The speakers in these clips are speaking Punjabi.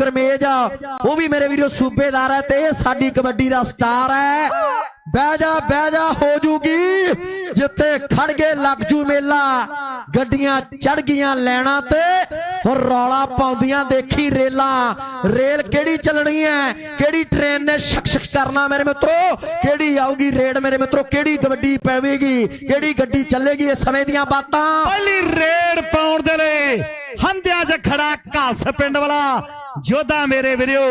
ਗਰਮੇਜ ਉਹ ਵੀ ਮੇਰੇ ਵੀਰੋ ਸੂਬੇਦਾਰ ਹੈ ਤੇ ਸਾਡੀ ਕਬੱਡੀ ਦਾ ਸਟਾਰ ਹੈ ਬਹਿ ਜਾ ਬਹਿ ਜਾ, ਹੋ ਜੂਗੀ। ਜਿੱਥੇ ਖੜ ਗਏ ਲੱਗ ਜੂ ਮੇਲਾ। ਗੱਡੀਆਂ ਚੜ ਗਈਆਂ ਲੈਣਾ ਤੇ ਹੁਣ ਰੌਲਾ ਪਾਉਂਦੀਆਂ ਦੇਖੀ ਰੇਲਾਂ। ਰੇਲ ਕਿਹੜੀ ਚੱਲਣੀ ਹੈ ਕਿਹੜੀ ਟ੍ਰੇਨ ਨੇ ਸ਼ਕ ਕਰਨਾ ਮੇਰੇ ਮਿੱਤਰੋ? ਕਿਹੜੀ ਆਊਗੀ ਰੇਡ ਮੇਰੇ ਮਿੱਤਰੋ? ਕਿਹੜੀ ਕਬੱਡੀ ਪੈਵੇਗੀ? ਕਿਹੜੀ ਗੱਡੀ ਚੱਲੇਗੀ ਇਹ ਸਮੇਂ ਦੀਆਂ ਬਾਤਾਂ? ਪਹਿਲੀ ਰੇਡ ਪਾਉਣ ਦੇ ਲਈ ਹੰਦਿਆ 'ਚ ਖੜਾ ਘਾਸ ਪਿੰਡ ਵਾਲਾ। ਜੋਧਾ ਮੇਰੇ ਵੀਰੋ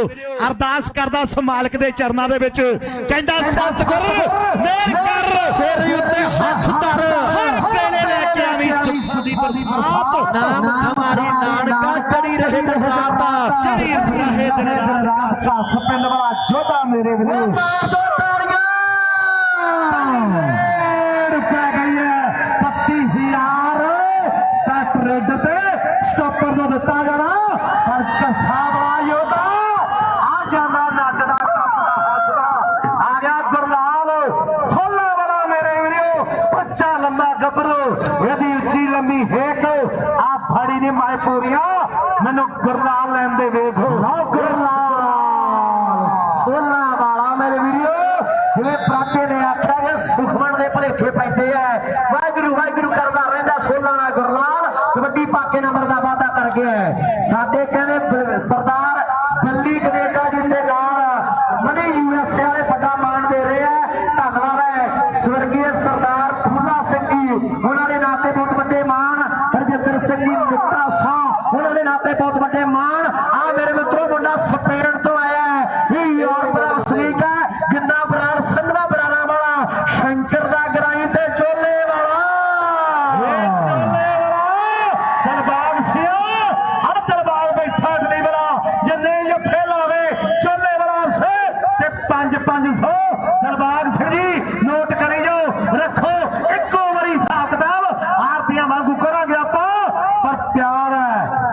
ਅਰਦਾਸ ਕਰਦਾ ਉਸ ਮਾਲਕ ਦੇ ਚਰਨਾਂ ਦੇ ਵਿੱਚ। ਕਹਿੰਦਾ ਸਤਿਗੁਰ ਮੇਰ ਕਰ। ਸਿਰ ਉੱਤੇ ਹੱਥ ਧਰ। ਹਰ ਵੇਲੇ ਲੈ ਕੇ ਆਵੀਂ ਸੁੱਖ ਦੀ ਬਰਸਾਤ। ਨਾਮ ਖਮਾਰੀ ਨਾਨਕਾ ਚੜੀ ਰਹੇ ਦਿਨ ਰਾਤ। ਚੜੀ ਰਹੇ ਦਿਨ ਰਾਤ। ਘਾਸ ਪਿੰਡ ਵਾਲਾ ਜੋਧਾ ਮੇਰੇ ਵੀਰੋ। ਮਾਰ ਦੋ ਤਾੜੀਆਂ ਪੈ ਗਈ ਹੈ 35000 ਕੱਟ ਰੈੱਡ ਤੇ ਸਟਾਪਰ ਨੂੰ ਦਿੱਤਾ ਜਾਣਾ ਪਰ ਕਸਾ ਵਾਲਾ ਯੋਧਾ ਆ ਜਾਂਦਾ ਨੱਚਦਾ ਟੱਪਦਾ ਹੱਸਦਾ ਆ ਗਿਆ ਗੁਰਲਾਲ ਸੋਲਾ ਵਾਲਾ ਮੇਰੇ ਵੀਰੋ ਬੱਚਾ ਲੰਮਾ ਗੱਭਰੂ ਇਹਦੀ ਉੱਚੀ ਲੰਮੀ ਹੇਕ ਆ ਫੜੀ ਨੇ ਮਾਏ ਪੂਰੀਆਂ ਮੈਨੂੰ ਗੁਰਦਾ ਲੈਂਦੇ ਵੇਖ ਲਓ ਗੁਰਲਾਲ ਸੋਲਾ ਵਾਲਾ ਮੇਰੇ ਵੀਰੋ ਜਿਵੇਂ ਪ੍ਰਾਚੇ ਨੇ ਆਖਿਆ ਕਿ ਸੁਖਮਨ ਦੇ ਭਲੇਖੇ ਪੈਂਦੇ ਆ ਵਾਹਿਗੁਰੂ ਵਾਹਿਗੁਰੂ ਕਰਦਾ ਰਹਿੰਦਾ ਸੋਲਾ ਵਾਲਾ ਗੁਰਲਾਲ ਕਬੱਡੀ ਪਾਕੇ ਨੰਬਰ ਦਾ ਵਾਅਦਾ ਕਰ ਗਿਆ ਹੈ। ਸਾਡੇ ਕਹਿੰਦੇ ਬ- ਸਰਦਾਰ ਬੱਲੀ ਕਨੇਡਾ ਜੀ ਦੇ ਨਾਲ ਮਨੀ ਯੂਐਸਏ ਵਾਲੇ ਵੱਡਾ ਮਾਣ ਦੇ ਰਹੇ ਆ ਧੰਨਵਾਦ ਹੈ ਸਵਰਗੀ ਸਰਦਾਰ ਫੂਲਾ ਸਿੰਘ ਜੀ ਉਹਨਾਂ ਦੇ ਨਾਤੇ ਬਹੁਤ ਵੱਡੇ ਮਾਣ ਹਰਜਿੰਦਰ ਸਿੰਘ ਜੀ ਮਿੱਤਾ ਸਾਹ ਉਹਨਾਂ ਦੇ ਨਾਤੇ ਬਹੁਤ ਵੱਡੇ ਮਾਣ। ਆ ਮੇਰੇ ਮਿੱਤਰੋ, ਮੁੰਡਾ ਸਪੇਨ ਤੋਂ ਆਇਆ ਹੈ। ਇਹ ਯੂਰਪ ਦਾ ਵਸਨੀਕ ਹੈ। ਗਿੰਦਾ ਬਰਾੜ ਸੰਧਵਾ ਬਰਾੜਾ ਵਾਲਾ ਸ਼ੰਕਰ ਦਾ ਗਰਾਈ ਤੇ ਚੋਲੇ ਵਾਲਾ ਚੋਲੇ ਵਾਲਾ ਦਲਬਾਗ ਸਿਆ ਆ ਦਲਬਾਗ ਬੈਠਾ ਅਗਲੀ ਵਾਲਾ ਜਿੰਨੇ ਜੱਫੇ ਲਾਵੇ ਚੋਲੇ ਵਾਲਾ ਸੇ ਤੇ 5 500 ਦਲਬਾਗ ਸਿੰਘ ਜੀ ਨੋਟ ਕਰੀ ਜਾਓ ਰੱਖੋ ਇੱਕੋ ਵਾਰੀ ਹਿਸਾਬ ਕਿਤਾਬ ਆਰਤੀਆਂ ਵਾਂਗੂ ਕਰਾਂਗੇ ਆਪਾਂ ਪਰ ਪਿਆਰ ਹੈ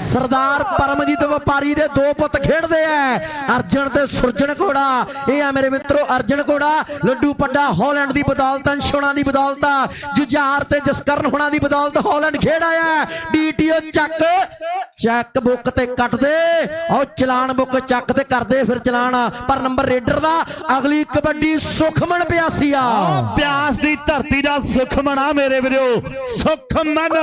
ਸਰਦਾਰ ਪਰਮਜੀਤ ਵਪਾਰੀ ਦੇ ਦੋ ਪੁੱਤ ਖੇਡਦੇ ਐ ਅਰਜਨ ਤੇ ਸੁਰਜਣ ਘੋੜਾ। ਇਹ ਆ ਮੇਰੇ ਮਿੱਤਰੋ, ਅਰਜਨ ਘੋੜਾ। ਲੱਡੂ ਪੱਡਾ ਹਾਲੈਂਡ ਦੀ ਬਦੌਲਤ ਅੰਸ਼ੋਣਾ ਦੀ ਬਦੌਲਤ ਜੁਝਾਰ ਤੇ ਜਸਕਰਨ ਹੁਣਾ ਦੀ ਬਦੌਲਤ ਹਾਲੈਂਡ ਖੇਡ ਆਇਆ ਡੀਟੀਓ ਚੱਕ ਚੱਕ ਬੁੱਕ ਤੇ ਕੱਟ ਦੇ। ਚਲਾਨ ਬੁੱਕ ਚੱਕ ਤੇ ਕਰਦੇ ਫਿਰ ਚਲਾਨ। ਪਰ ਨੰਬਰ ਰੇਡਰ ਦਾ, ਅਗਲੀ ਕਬੱਡੀ ਸੁਖਮਨ ਪਿਆਸੀਆ ਪਿਆਸ ਦੀ ਧਰਤੀ ਦਾ ਸੁਖਮਨ ਆ ਮੇਰੇ ਵੀਰੋ। ਸੁਖਮਨ,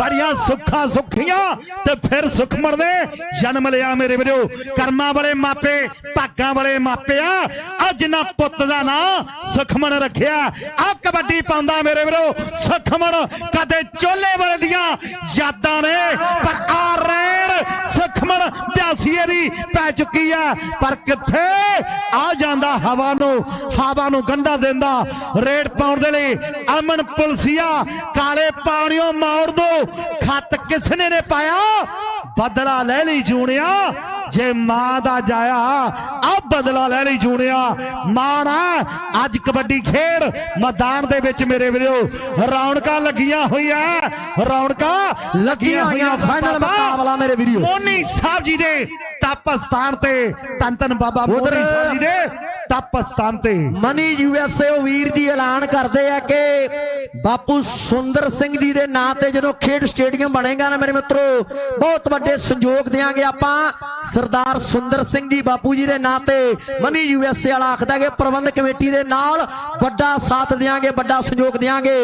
ਬੜੀਆਂ ਸੁੱਖਾਂ ਸੁੱਖੀਆਂ। ਤੇ ਫਿਰ ਸੁਖਮਨ ਨੇ ਜਨਮ ਲਿਆ ਮੇਰੇ ਵੀਰੋ। ਕਰਮਾਂ ਵਾਲੇ ਮਾਪੇ, ਭਾਗਾਂ ਵਾਲੇ ਮਾਪੇ ਆ ਆ ਜਿਨ੍ਹਾਂ ਪੁੱਤ ਦਾ ਨਾਂ ਸੁਖਮਨ ਰੱਖਿਆ। ਆ ਕਬੱਡੀ ਪਾਉਂਦਾ ਮੇਰੇ ਵੀਰੋ ਸੁਖਮਨ ਕਦੇ ਚੋਲੇ ਵਾਲੇ ਦੀਆਂ ਯਾਦਾਂ ਨੇ, ਪਰ ਆ ਰਹੇ ਸੁਖਮਨ ਪਿਆਸੀਏ ਦੀ ਪੈ ਚੁੱਕੀ ਆ। ਪਰ ਕਿੱਥੇ ਆ ਜਾਂਦਾ ਹਵਾ ਨੂੰ? ਹਵਾ ਨੂੰ ਗੰਢਾ ਦਿੰਦਾ। ਰੇਡ ਪਾਉਣ ਦੇ ਲਈ ਅਮਨ ਪੁਲਸੀਆ, ਕਾਲੇ ਪਾਣੀਓ ਮੋੜ ਦੋ ਖੱਤ ਕਿਸਨੇ ਨੇ ਪਾਇਆ? ਬਦਲਾ ਲੈ ਲਈ ਜੂਣਿਆ। ਜੇ ਮਾਂ ਦਾ ਜਾਇਆ ਆ ਬਦਲਾ ਲੈ ਲਈ ਜੂਣਿਆ। ਮਾਣ ਆ ਅੱਜ ਕਬੱਡੀ ਖੇਡ ਮੈਦਾਨ ਦੇ ਵਿੱਚ ਮੇਰੇ ਵੀਰੋ ਰੌਣਕਾਂ ਲੱਗੀਆਂ ਹੋਈਆਂ ਰੌਣਕਾਂ ਲੱਗੀਆਂ ਹੋਈਆਂ ਫਾਈਨਲ ਮੁਕਾਬਲਾ ਮੇਰੇ ਵੀਰੋ। ਮੋਨੀ ਸਾਹਿਬ ਜੀ ਦੇ ਤਪ ਸਥਾਨ ਤੇ ਤਨ ਤਨ ਬਾਬਾ ਮੋਨੀ ਸਾਹਿਬ ਜੀ ਦੇ ਤਪ ਸਥਾਨ ਤੇ। ਮਨੀ ਯੂਐਸਏ ਉਹ ਵੀਰ ਜੀ ਐਲਾਨ ਕਰਦੇ ਆ ਕਿ ਬਾਪੂ ਸੁੰਦਰ ਸਿੰਘ ਜੀ ਦੇ ਨਾਂ ਤੇ ਜਦੋਂ ਖੇਡ ਸਟੇਡੀਅਮ ਬਣੇਗਾ ਨਾ ਮੇਰੇ ਮਿੱਤਰੋ ਬਹੁਤ ਵੱਡੇ ਸੰਯੋਗ ਦੇਾਂਗੇ ਆਪਾਂ। ਸਰਦਾਰ ਸੁੰਦਰ ਸਿੰਘ ਜੀ ਬਾਪੂ ਜੀ ਦੇ ਨਾਂ ਤੇ ਮਨੀ ਯੂਐਸਏ ਵਾਲਾ ਆਖਦਾ ਕਿ ਪ੍ਰਬੰਧ ਕਮੇਟੀ ਦੇ ਨਾਲ ਵੱਡਾ ਸਾਥ ਦੇਾਂਗੇ ਵੱਡਾ ਸਹਿਯੋਗ ਦੇਾਂਗੇ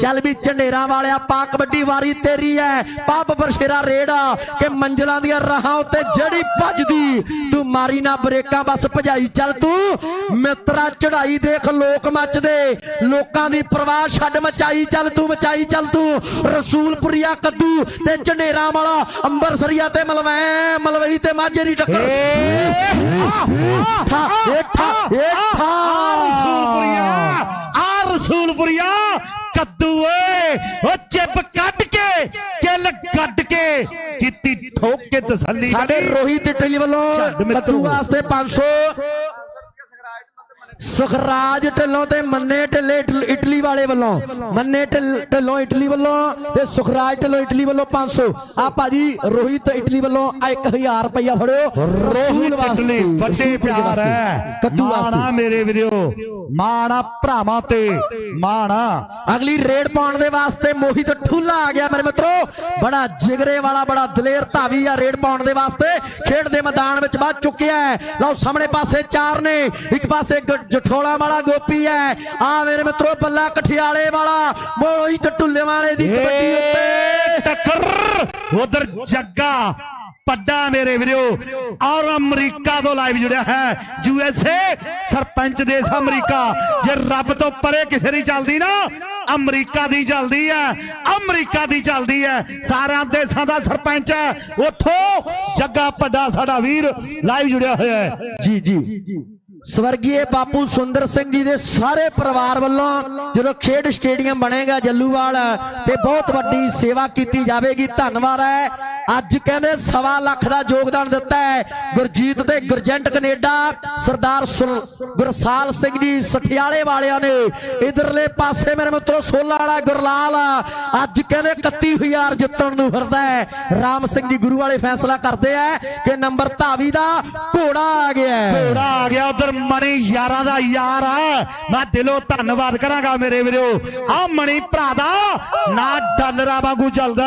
ਚੱਲ ਵੀ ਝੰਡੇਰਾਂ ਵਾਲਿਆ, ਪਾ ਕਬੱਡੀ ਵਾਰੀ ਤੇਰੀ ਹੈ ਪੱਬ ਬਰਸ਼ੇਰਾ ਰੇੜਾ ਕਿ ਮੰਜ਼ਲਾਂ ਦੀਆਂ ਰਾਹਾਂ ਉੱਤੇ ਜਿਹੜੀ ਭੱਜਦੀ। ਤੂੰ ਮਾਰੀ ਨਾ ਬ੍ਰੇਕਾਂ, ਬਸ ਭਜਾਈ ਚੱਲ ਤੂੰ। ਮਿੱਤਰਾ ਚੜਾਈ ਦੇਖ ਲੋਕ ਮੱਚਦੇ। ਲੋਕਾਂ ਦੀ ਪਰਵਾਹ ਛੱਡ ਮਚਾਈ ਚੱਲ ਤੂੰ, ਮਚਾਈ ਚੱਲ ਤੂੰ। ਰਸੂਲਪੁਰੀਆ ਕੱਦੂ ਤੇ ਝੰਡੇਰਾਂ ਵਾਲਾ ਅੰਬਰਸਰੀਆ ਤੇ ਮਲਵੈ ਮਲਵਈ ਤੇ ਮਾਝੇ ਦੀ ਟੱਕਰ ਏਠਾ ਏਠਾ ਆ ਰਸੂਲਪੁਰੀਆ ਆ ਰਸੂਲਪੁਰੀਆ ਕੱਦੂ ਓਏ ਉਹ ਚਿੱਪ ਕੱਢ ਕੇ ਕਿੱਲ ਕੱਢ ਕੇ ਕੀਤੀ ਠੋਕ ਕੇ ਤਸੱਲੀ ਸਾਡੇ। ਰੋਹਿਤ ਇਟਲੀ ਵੱਲੋਂ। ਕੱਦੂ ਵਾਸਤੇ 500 ਸੁਖਰਾਜ ਢਿੱਲੋਂ ਤੇ ਮੰਨੇ ਢਿੱਲੇ ਇਟਲ- ਵਾਲੇ ਵੱਲੋਂ ਮੰਨੇ ਢਿੱਲ- ਇਟਲੀ ਵੱਲੋਂ ਤੇ ਸੁਖਰਾਜ ਢਿੱਲੋਂ ਇਟਲੀ ਵੱਲੋਂ 500 ਆ ਭਾਜੀ ਰੋਹਿਤ ਇਟਲੀ ਵੱਲੋਂ ਆ 1000 ਰੁਪਇਆ ਫੜਿਓ। ਰੋਹਿਤ ਇਟਲੀ ਵੱਡੇ ਪਿਆਰ ਹੈ। ਕੱਦੂ ਮਾਣਾ ਵਾਸਤੇ ਮੇਰੇ ਵੀਰੋ ਮਾਣਾ ਭਰਾਵਾਂ ਤੇ ਮਾਣਾ। ਅਗਲੀ ਰੇਡ ਪਾਉਣ ਦੇ ਵਾਸਤੇ ਮੋਹਿਤ ਠੂਲਾ ਆ ਗਿਆ ਮੇਰੇ ਮਿੱਤਰੋ। ਬੜਾ ਜਿਗਰੇ ਵਾਲਾ ਬੜਾ ਦਲੇਰ ਧਾਵੀ ਆ ਰੇਡ ਪਾਉਣ ਦੇ ਵਾਸਤੇ। ਖੇਡ ਦੇ ਮੈਦਾਨ ਵਿੱਚ ਵੱਧ ਚੁੱਕਿਆ ਲਓ ਸਾਹਮਣੇ ਪਾਸੇ ਚਾਰ ਨੇ ਇੱਕ ਪਾਸੇ ਜਠੋਲਾ ਵਾਲਾ ਗੋਪੀ ਹੈ ਆ ਮੇਰੇ ਮਿੱਤਰੋ ਬੱਲਾ ਕਠਿਆਲੇ ਵਾਲਾ। ਮੋਹਿਤ ਢੁੱਲੇ ਵਾਲੇ ਦੀ ਕਬੱਡੀ ਉੱਤੇ। ਟੱਕਰ। ਉਧਰ ਜੱਗਾ ਪੱਡਾ ਮੇਰੇ ਵੀਰੋ। ਔਰ ਅਮਰੀਕਾ ਤੋਂ ਲਾਈਵ ਜੁੜਿਆ ਹੈ। ਯੂ ਐਸ ਏ ਸਰਪੰਚ ਦੇਸ਼ ਅਮਰੀਕਾ। ਜੇ ਰੱਬ ਤੋਂ ਪਰੇ ਕਿਸੇ ਦੀ ਚੱਲਦੀ ਨਾ ਅਮਰੀਕਾ ਦੀ ਚੱਲਦੀ ਹੈ ਅਮਰੀਕਾ ਦੀ ਚੱਲਦੀ ਹੈ ਸਾਰਿਆਂ ਦੇਸ਼ਾਂ ਦਾ ਸਰਪੰਚ ਹੈ ਉੱਥੋਂ ਜੱਗਾ ਪੱਡਾ ਸਾਡਾ ਵੀਰ ਲਾਈਵ ਜੁੜਿਆ ਹੋਇਆ ਹੈ। ਜੀ ਜੀ। ਸਵਰਗੀਏ ਬਾਪੂ ਸੁੰਦਰ ਸਿੰਘ ਜੀ ਦੇ ਸਾਰੇ ਪਰਿਵਾਰ ਵੱਲੋਂ ਜਦੋਂ ਖੇਡ ਸਟੇਡੀਅਮ ਬਣੇਗਾ ਜੱਲੂਵਾਲ ਤੇ ਬਹੁਤ ਵੱਡੀ ਸੇਵਾ ਕੀਤੀ ਜਾਵੇਗੀ, ਧੰਨਵਾਦ ਹੈ। ਅੱਜ ਕਹਿੰਦੇ ਸਵਾ ਲੱਖ ਦਾ ਯੋਗਦਾਨ ਦਿੱਤਾ ਹੈ। ਗੁਰਜੀਤ ਤੇ ਗੁਰਜੰਟ ਕੈਨੇਡਾ, ਸਰਦਾਰ ਗੁਰਸਾਲ ਸਿੰਘ ਜੀ, ਸਠਿਆਲੇ ਵਾਲਿਆਂ ਨੇ ਇਧਰਲੇ ਪਾਸੇ ਮੇਰੇ ਮਿੱਤਰੋ ਸੋਲਾ ਵਾਲਾ ਗੁਰਲਾਲ, ਅੱਜ ਕਹਿੰਦੇ 31000 ਜਿੱਤਣ ਨੂੰ ਫਿਰਦਾ ਹੈ। ਰਾਮ ਸਿੰਘ ਜੀ ਗੁਰੂ ਵਾਲੇ ਫੈਸਲਾ ਕਰਦੇ ਆ ਕਿ ਨੰਬਰ ਧਾਵੀ ਦਾ ਘੋੜਾ ਆ ਗਿਆ ਹੈ। ਘੋੜਾ ਆ ਗਿਆ, ਉਧਰ ਮਣੀ ਯਾਰਾਂ ਦਾ ਯਾਰ ਆ। ਮੈਂ ਦਿਲੋਂ ਧੰਨਵਾਦ ਕਰਾਂਗਾ ਮੇਰੇ ਵੀਰੋ। ਆ ਮਣੀ ਭਰਾ ਦਾ ਨਾ ਡਾਲਰਾਂ ਵਾਂਗੂ ਚੱਲਦਾ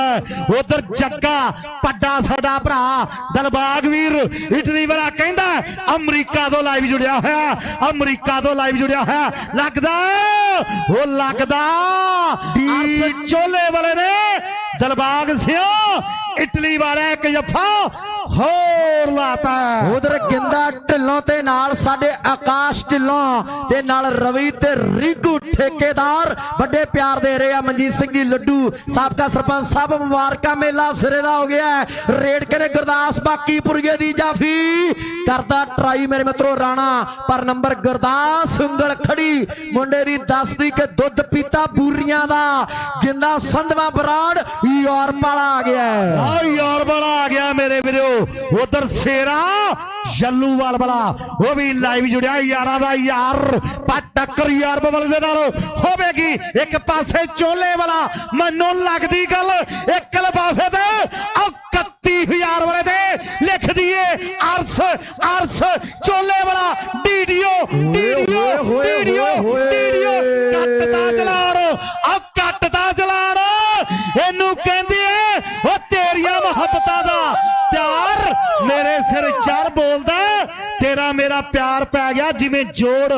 ਉਧਰ ਜੱਗਾ ਪੱਡਾ ਸਾਡਾ ਭਰਾ ਦਲਬਾਗ ਵੀਰ ਇਟਲੀ ਵਾਲਾ ਕਹਿੰਦਾ ਅਮਰੀਕਾ ਤੋਂ ਲਾਈਵ ਜੁੜਿਆ ਹੋਇਆ ਅਮਰੀਕਾ ਤੋਂ ਲਾਈਵ ਜੁੜਿਆ ਹੋਇਆ। ਲੱਗਦਾ ਉਹ ਲੱਗਦਾ ਅਰਸ ਚੋਲੇ ਵਾਲੇ ਨੇ। ਦਲਬਾਗ ਸਿਓ ਇਟਲੀ ਵਾਲਾ ਇੱਕ ਜੱਫਾ ਹੋਰ ਲਾਤਾ। ਉਧਰ ਗਿੰਦਾ ਢਿੱਲੋਂ ਤੇ ਨਾਲ ਸਾਡੇ ਆਕਾਸ਼ ਢਿੱਲੋਂ ਤੇ ਨਾਲ ਰਵੀ ਤੇ ਰੀਗੂ ਠੇਕੇਦਾਰ ਵੱਡੇ ਪਿਆਰ ਦੇ ਰਹੇ ਆ। ਮਨਜੀਤ ਸਿੰਘ ਜੀ ਲੱਡੂ ਸਾਬਕਾ ਸਰਪੰਚ ਸਾਹਿਬ ਮੁਬਾਰਕਾ ਮੇਲਾ ਸਿਰੇ ਦਾ ਹੋ ਗਿਆ। ਰੇਡ ਕਰੇ ਗੁਰਦਾਸ ਬਾਕੀਪੁਰਗੇ ਦੀ ਜਾਫੀ। ਕਰਦਾ ਟਰਾਈ ਮੇਰੇ ਮਿੱਤਰੋ ਰਾਣਾ ਪਰ ਨੰਬਰ ਗੁਰਦਾਸ ਉਂਗਲ ਖੜੀ। ਮੁੰਡੇ ਦੀ ਦੱਸਦੀ ਕਿ ਦੁੱਧ ਪੀਤਾ ਬੂਰੀਆਂ ਦਾ। ਗਿੰਦਾ ਸੰਧਵਾ ਬਰਾੜ ਯੂਰਪ ਵਾਲਾ ਆ ਗਿਆ। ਆ ਯਾਰ ਵਾਲਾ ਆ ਗਿਆ ਮੇਰੇ ਵੀਰੋ। ਉਧਰ ਸ਼ੇਰਾ ਜੱਲੂਵਾਲ ਵਾਲਾ। ਉਹ ਵੀ ਲਾਈਵ ਜੁੜਿਆ ਯਾਰਾਂ ਦਾ ਯਾਰ ਪਾ ਟੱਕਰ ਯਾਰ ਵਾਲੇ ਦੇ ਨਾਲ। ਹੋਵੇਗੀ ਇੱਕ ਪਾਸੇ ਚੋਲੇ ਵਾਲਾ। ਮੈਨੂੰ ਲੱਗਦੀ ਗੱਲ ਇੱਕ ਲਫਾਫੇ ਤੇ ਆ 31000 ਵਾਲੇ ਤੇ ਲਿਖ ਦਈਏ ਅਰਸ ਅਰਸ ਚੋਲੇ ਵਾਲਾ ਡੀਡੀਓ ਡੀਡੀਓ ਡੀਡੀਓ। ਡੀਡੀਓ। ਕੱਟਦਾ ਚਲਾਣ ਆ ਕੱਟਦਾ ਚਲਾਣ ਇਹਨੂੰ ਕਹਿੰਦੇ ਐ ਉਹ ਤੇਰੀਆਂ ਮੁਹੱਬਤਾਂ ਦਾ ਪਿਆਰ ਮੇਰੇ ਸਿਰ ਚੜ ਬੋਲਦਾ ਮੇਰਾ ਪਿਆਰ ਪੈ ਗਿਆ ਜਿਵੇਂ ਜੋੜ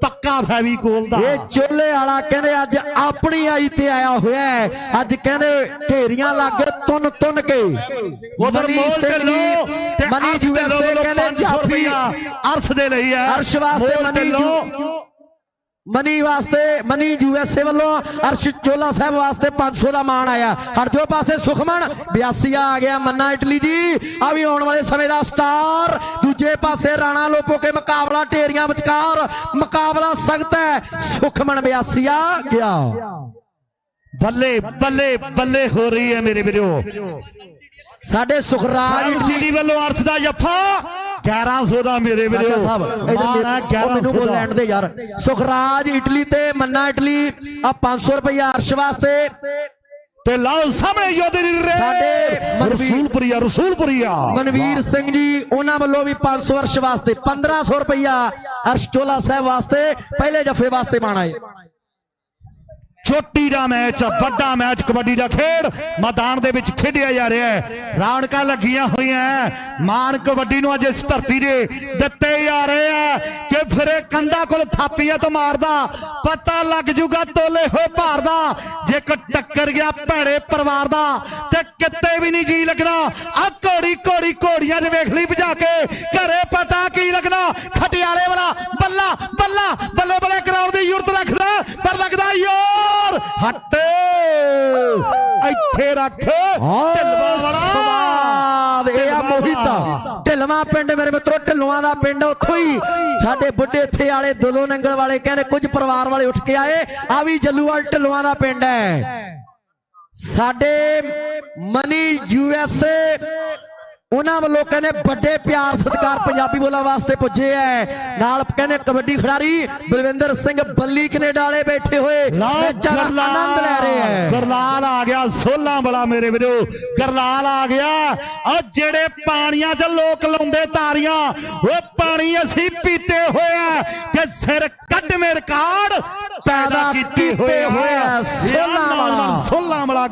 ਪੱਕਾ ਫੈਵੀਕੋਲ ਦਾ। ਇਹ ਚੋਲੇ ਵਾਲਾ ਕਹਿੰਦੇ ਅੱਜ ਆਪਣੀ ਆਈ ਤੇ ਆਇਆ ਹੋਇਆ ਹੈ। ਅੱਜ ਕਹਿੰਦੇ ਢੇਰੀਆਂ ਲੱਗ ਤੁੰਨ ਤੁੰਨ ਕੇ। ਉਧਰ ਮਨੀ ਮੋਲ ਜੀ, ਤੇ ਮਨੀ ਅਰਸ਼ ਯੂਐਸਏ ਢਿੱਲੋਂ ਵੱਲੋਂ ਕਹਿੰਦੇ 500 ਜਾਫੀ ਅਰਸ਼ ਦੇ ਲਈ ਹੈ। ਅਰਸ਼ ਵਾਸਤੇ ਮਨੀ ਜੂ- ਮਨੀ ਵਾਸਤੇ ਮਨੀ ਯੂਐਸਏ ਵੱਲੋਂ ਅਰਸ਼ ਚੋਲਾ ਸਾਹਿਬ ਵਾਸਤੇ 500 ਦਾ ਮਾਣ ਆਇਆ। ਹਰਜੋ ਪਾਸੇ ਸੁਖਮਨ 82 ਆ ਗਿਆ ਮੰਨਾ ਇਟਲੀ ਜੀ। ਆ ਵੀ ਆਉਣ ਵਾਲੇ ਸਮੇਂ ਦਾ ਸਟਾਰ। ਦੂਜੇ ਪਾਸੇ ਰਾਣਾ ਲੋਪੋ ਕੇ ਮੁਕਾਬਲਾ ਢੇਰੀਆਂ ਵਿਚਕਾਰ। ਮੁਕਾਬਲਾ ਸਖਤ ਹੈ। ਸੁਖਮਨ 82 ਆ ਗਿਆ। ਬੱਲੇ ਬੱਲੇ ਬੱਲੇ ਹੋ ਰਹੀ ਹੈ ਮੇਰੇ ਵੀਰੋ। ਸਾਡੇ ਸੁਖਰਾਜ ਸਿਟੀ ਵੱਲੋਂ ਅਰਸ਼ ਦਾ ਜੱਫਾ। 1100 ਦਾ ਮੇਰੇ ਵੀਰੋ। ਸਾਹਿਬ ਮੈਨੂੰ 1100 ਬੋਲ ਦਾ। ਲੈਣ ਦੇ ਯਾਰ। ਸੁਖਰਾਜ ਇਟਲੀ ਤੇ ਮੰਨਾ ਇਟਲੀ ਆ 500 ਰੁਪਇਆ ਅਰਸ਼ ਵਾਸਤੇ। ਤੇ ਲਾਓ ਸਾਹਮਣੇ ਯੋਧੇ ਦੀ ਰੇ ਸਾਡੇ ਰਸੂਲਪੁਰੀਆ ਰਸੂਲਪੁਰੀਆ। ਮਨਵੀਰ ਸਿੰਘ ਜੀ ਉਹਨਾਂ ਵੱਲੋਂ ਵੀ 500 ਅਰਸ਼ ਵਾਸਤੇ 1500 ਰੁਪਇਆ ਅਰਸ਼ ਚੋਲਾ ਸਾਹਿਬ ਵਾਸਤੇ ਪਹਿਲੇ ਜਫੇ ਵਾਸਤੇ ਮਾਣਾ ਹੈ ਛੋਟੀ ਦਾ ਮੈਚ, ਵੱਡਾ ਮੈਚ, ਕਬੱਡੀ ਦਾ ਖੇਡ ਮੈਦਾਨ ਦੇ ਵਿੱਚ ਖੇਡਿਆ ਜਾ ਰਿਹਾ ਹੈ। ਰੌਣਕਾਂ ਲੱਗੀਆਂ ਹੋਈਆਂ ਹੈ। ਕਬੱਡੀ ਨੂੰ ਅੱਜ ਇਸ ਧਰਤੀ ਦੇ ਦਿੱਤੇ ਜਾ ਰਹੇ ਆ ਕਿ ਫਿਰੇ ਕੰਦਾ ਕੋਲ ਥਾਪੀਆਂ ਤੋਂ ਮਾਰਦਾ, ਪਤਾ ਲੱਗ ਜੂਗਾ ਤੋਲੇ ਹੋ ਭਾਰ ਦਾ। ਜੇ ਕੋ ਟੱਕਰ ਗਿਆ ਭੈੜੇ ਪਰਿਵਾਰ ਦਾ, ਤੇ ਕਿਤੇ ਵੀ ਨਹੀਂ ਜੀ ਲੱਗਣਾ। ਆ ਘੋੜੀ ਘੋੜੀ ਘੋੜੀਆਂ 'ਚ ਵੇਖ ਲਈ ਭਜਾ ਕੇ, ਘਰੇ ਪਤਾ ਕੀ ਲੱਗਣਾ। ਖਟਿਆਲੇ ਵਾਲਾ ਬੱਲਾ ਬੱਲਾ, ਬੱਲੇ ਬੱਲੇ ਕਰਾਉਣ ਦੀ ਜ਼ਰੂਰਤ ਰੱਖਦਾ ਪਰ ਲੱਗਦਾ ਯਾਰ। ਹੱਟ। ਇੱਥੇ ਰੱਖ। ਢਿੱਲਵਾਂ ਵਾਲਾ। ਸਵਾਦ। ਇਹ ਆ ਢਿੱਲਵਾਂ ਮੋਹਿਤ। ਢਿਲਵਾ ਪਿੰਡ ਮੇਰੇ ਮਿੱਤਰੋ ਢਿੱਲੂਆਂ ਦਾ ਪਿੰਡ ਉੱਥੋਂ ਹੀ। ਸਾਡੇ ਬੁੱਢੇ ਇੱਥੇ ਵਾਲੇ ਦੋਲੋ ਨੰਗਲ ਵਾਲੇ ਕਹਿੰਦੇ ਕੁਝ ਪਰਿਵਾਰ ਵਾਲੇ ਉੱਠ ਕੇ ਆਏ। ਆ ਵੀ ਜੱਲੂਵਾਲ ਢਿਲੂਆਂ ਦਾ ਪਿੰਡ ਹੈ। ਸਾਡੇ ਮਨੀ ਯੂਐਸਏ ਉਹਨਾਂ ਵੱਲੋਂ ਕਹਿੰਦੇ ਵੱਡੇ ਪਿਆਰ ਸਤਿਕਾਰ ਪੰਜਾਬੀ ਬੋਲਾਂ ਵਾਸਤੇ ਪੁੱਜੇ ਐ। ਨਾਲ ਕਹਿੰਦੇ ਕਬੱਡੀ ਖਿਡਾਰੀ ਬਲਵਿੰਦਰ ਸਿੰਘ ਬੱਲੀ ਕੈਨੇਡਾ ਵਾਲੇ ਬੈਠੇ ਹੋਏ। ਮੈਚਾਂ ਦਾ ਆਨੰਦ ਲੈ ਰਹੇ ਐ। ਗਰਲਾਲ ਆ ਗਿਆ ਸੋਲਾਂ ਬੜਾ ਮੇਰੇ ਵੀਰੋ। ਗਰਲਾਲ ਆ ਗਿਆ। ਉਹ ਜਿਹੜੇ ਪਾਣੀਆਂ 'ਚ ਲੋਕ ਲਾਉਂਦੇ ਤਾਰੀਆਂ ਉਹ ਪਾਣੀ ਅਸੀਂ ਪੀਤੇ ਹੋਇਆ ਤੇ ਸਿਰ ਕੱਢ ਮੇਰੇ ਕਾੜ। ਪੈਦਾ ਕੀਤੇ ਹੋਇਆ ਸੋਲਾਂ ਵਾਲਾ। ਸੋਲਾਂ ਵਾਲਾ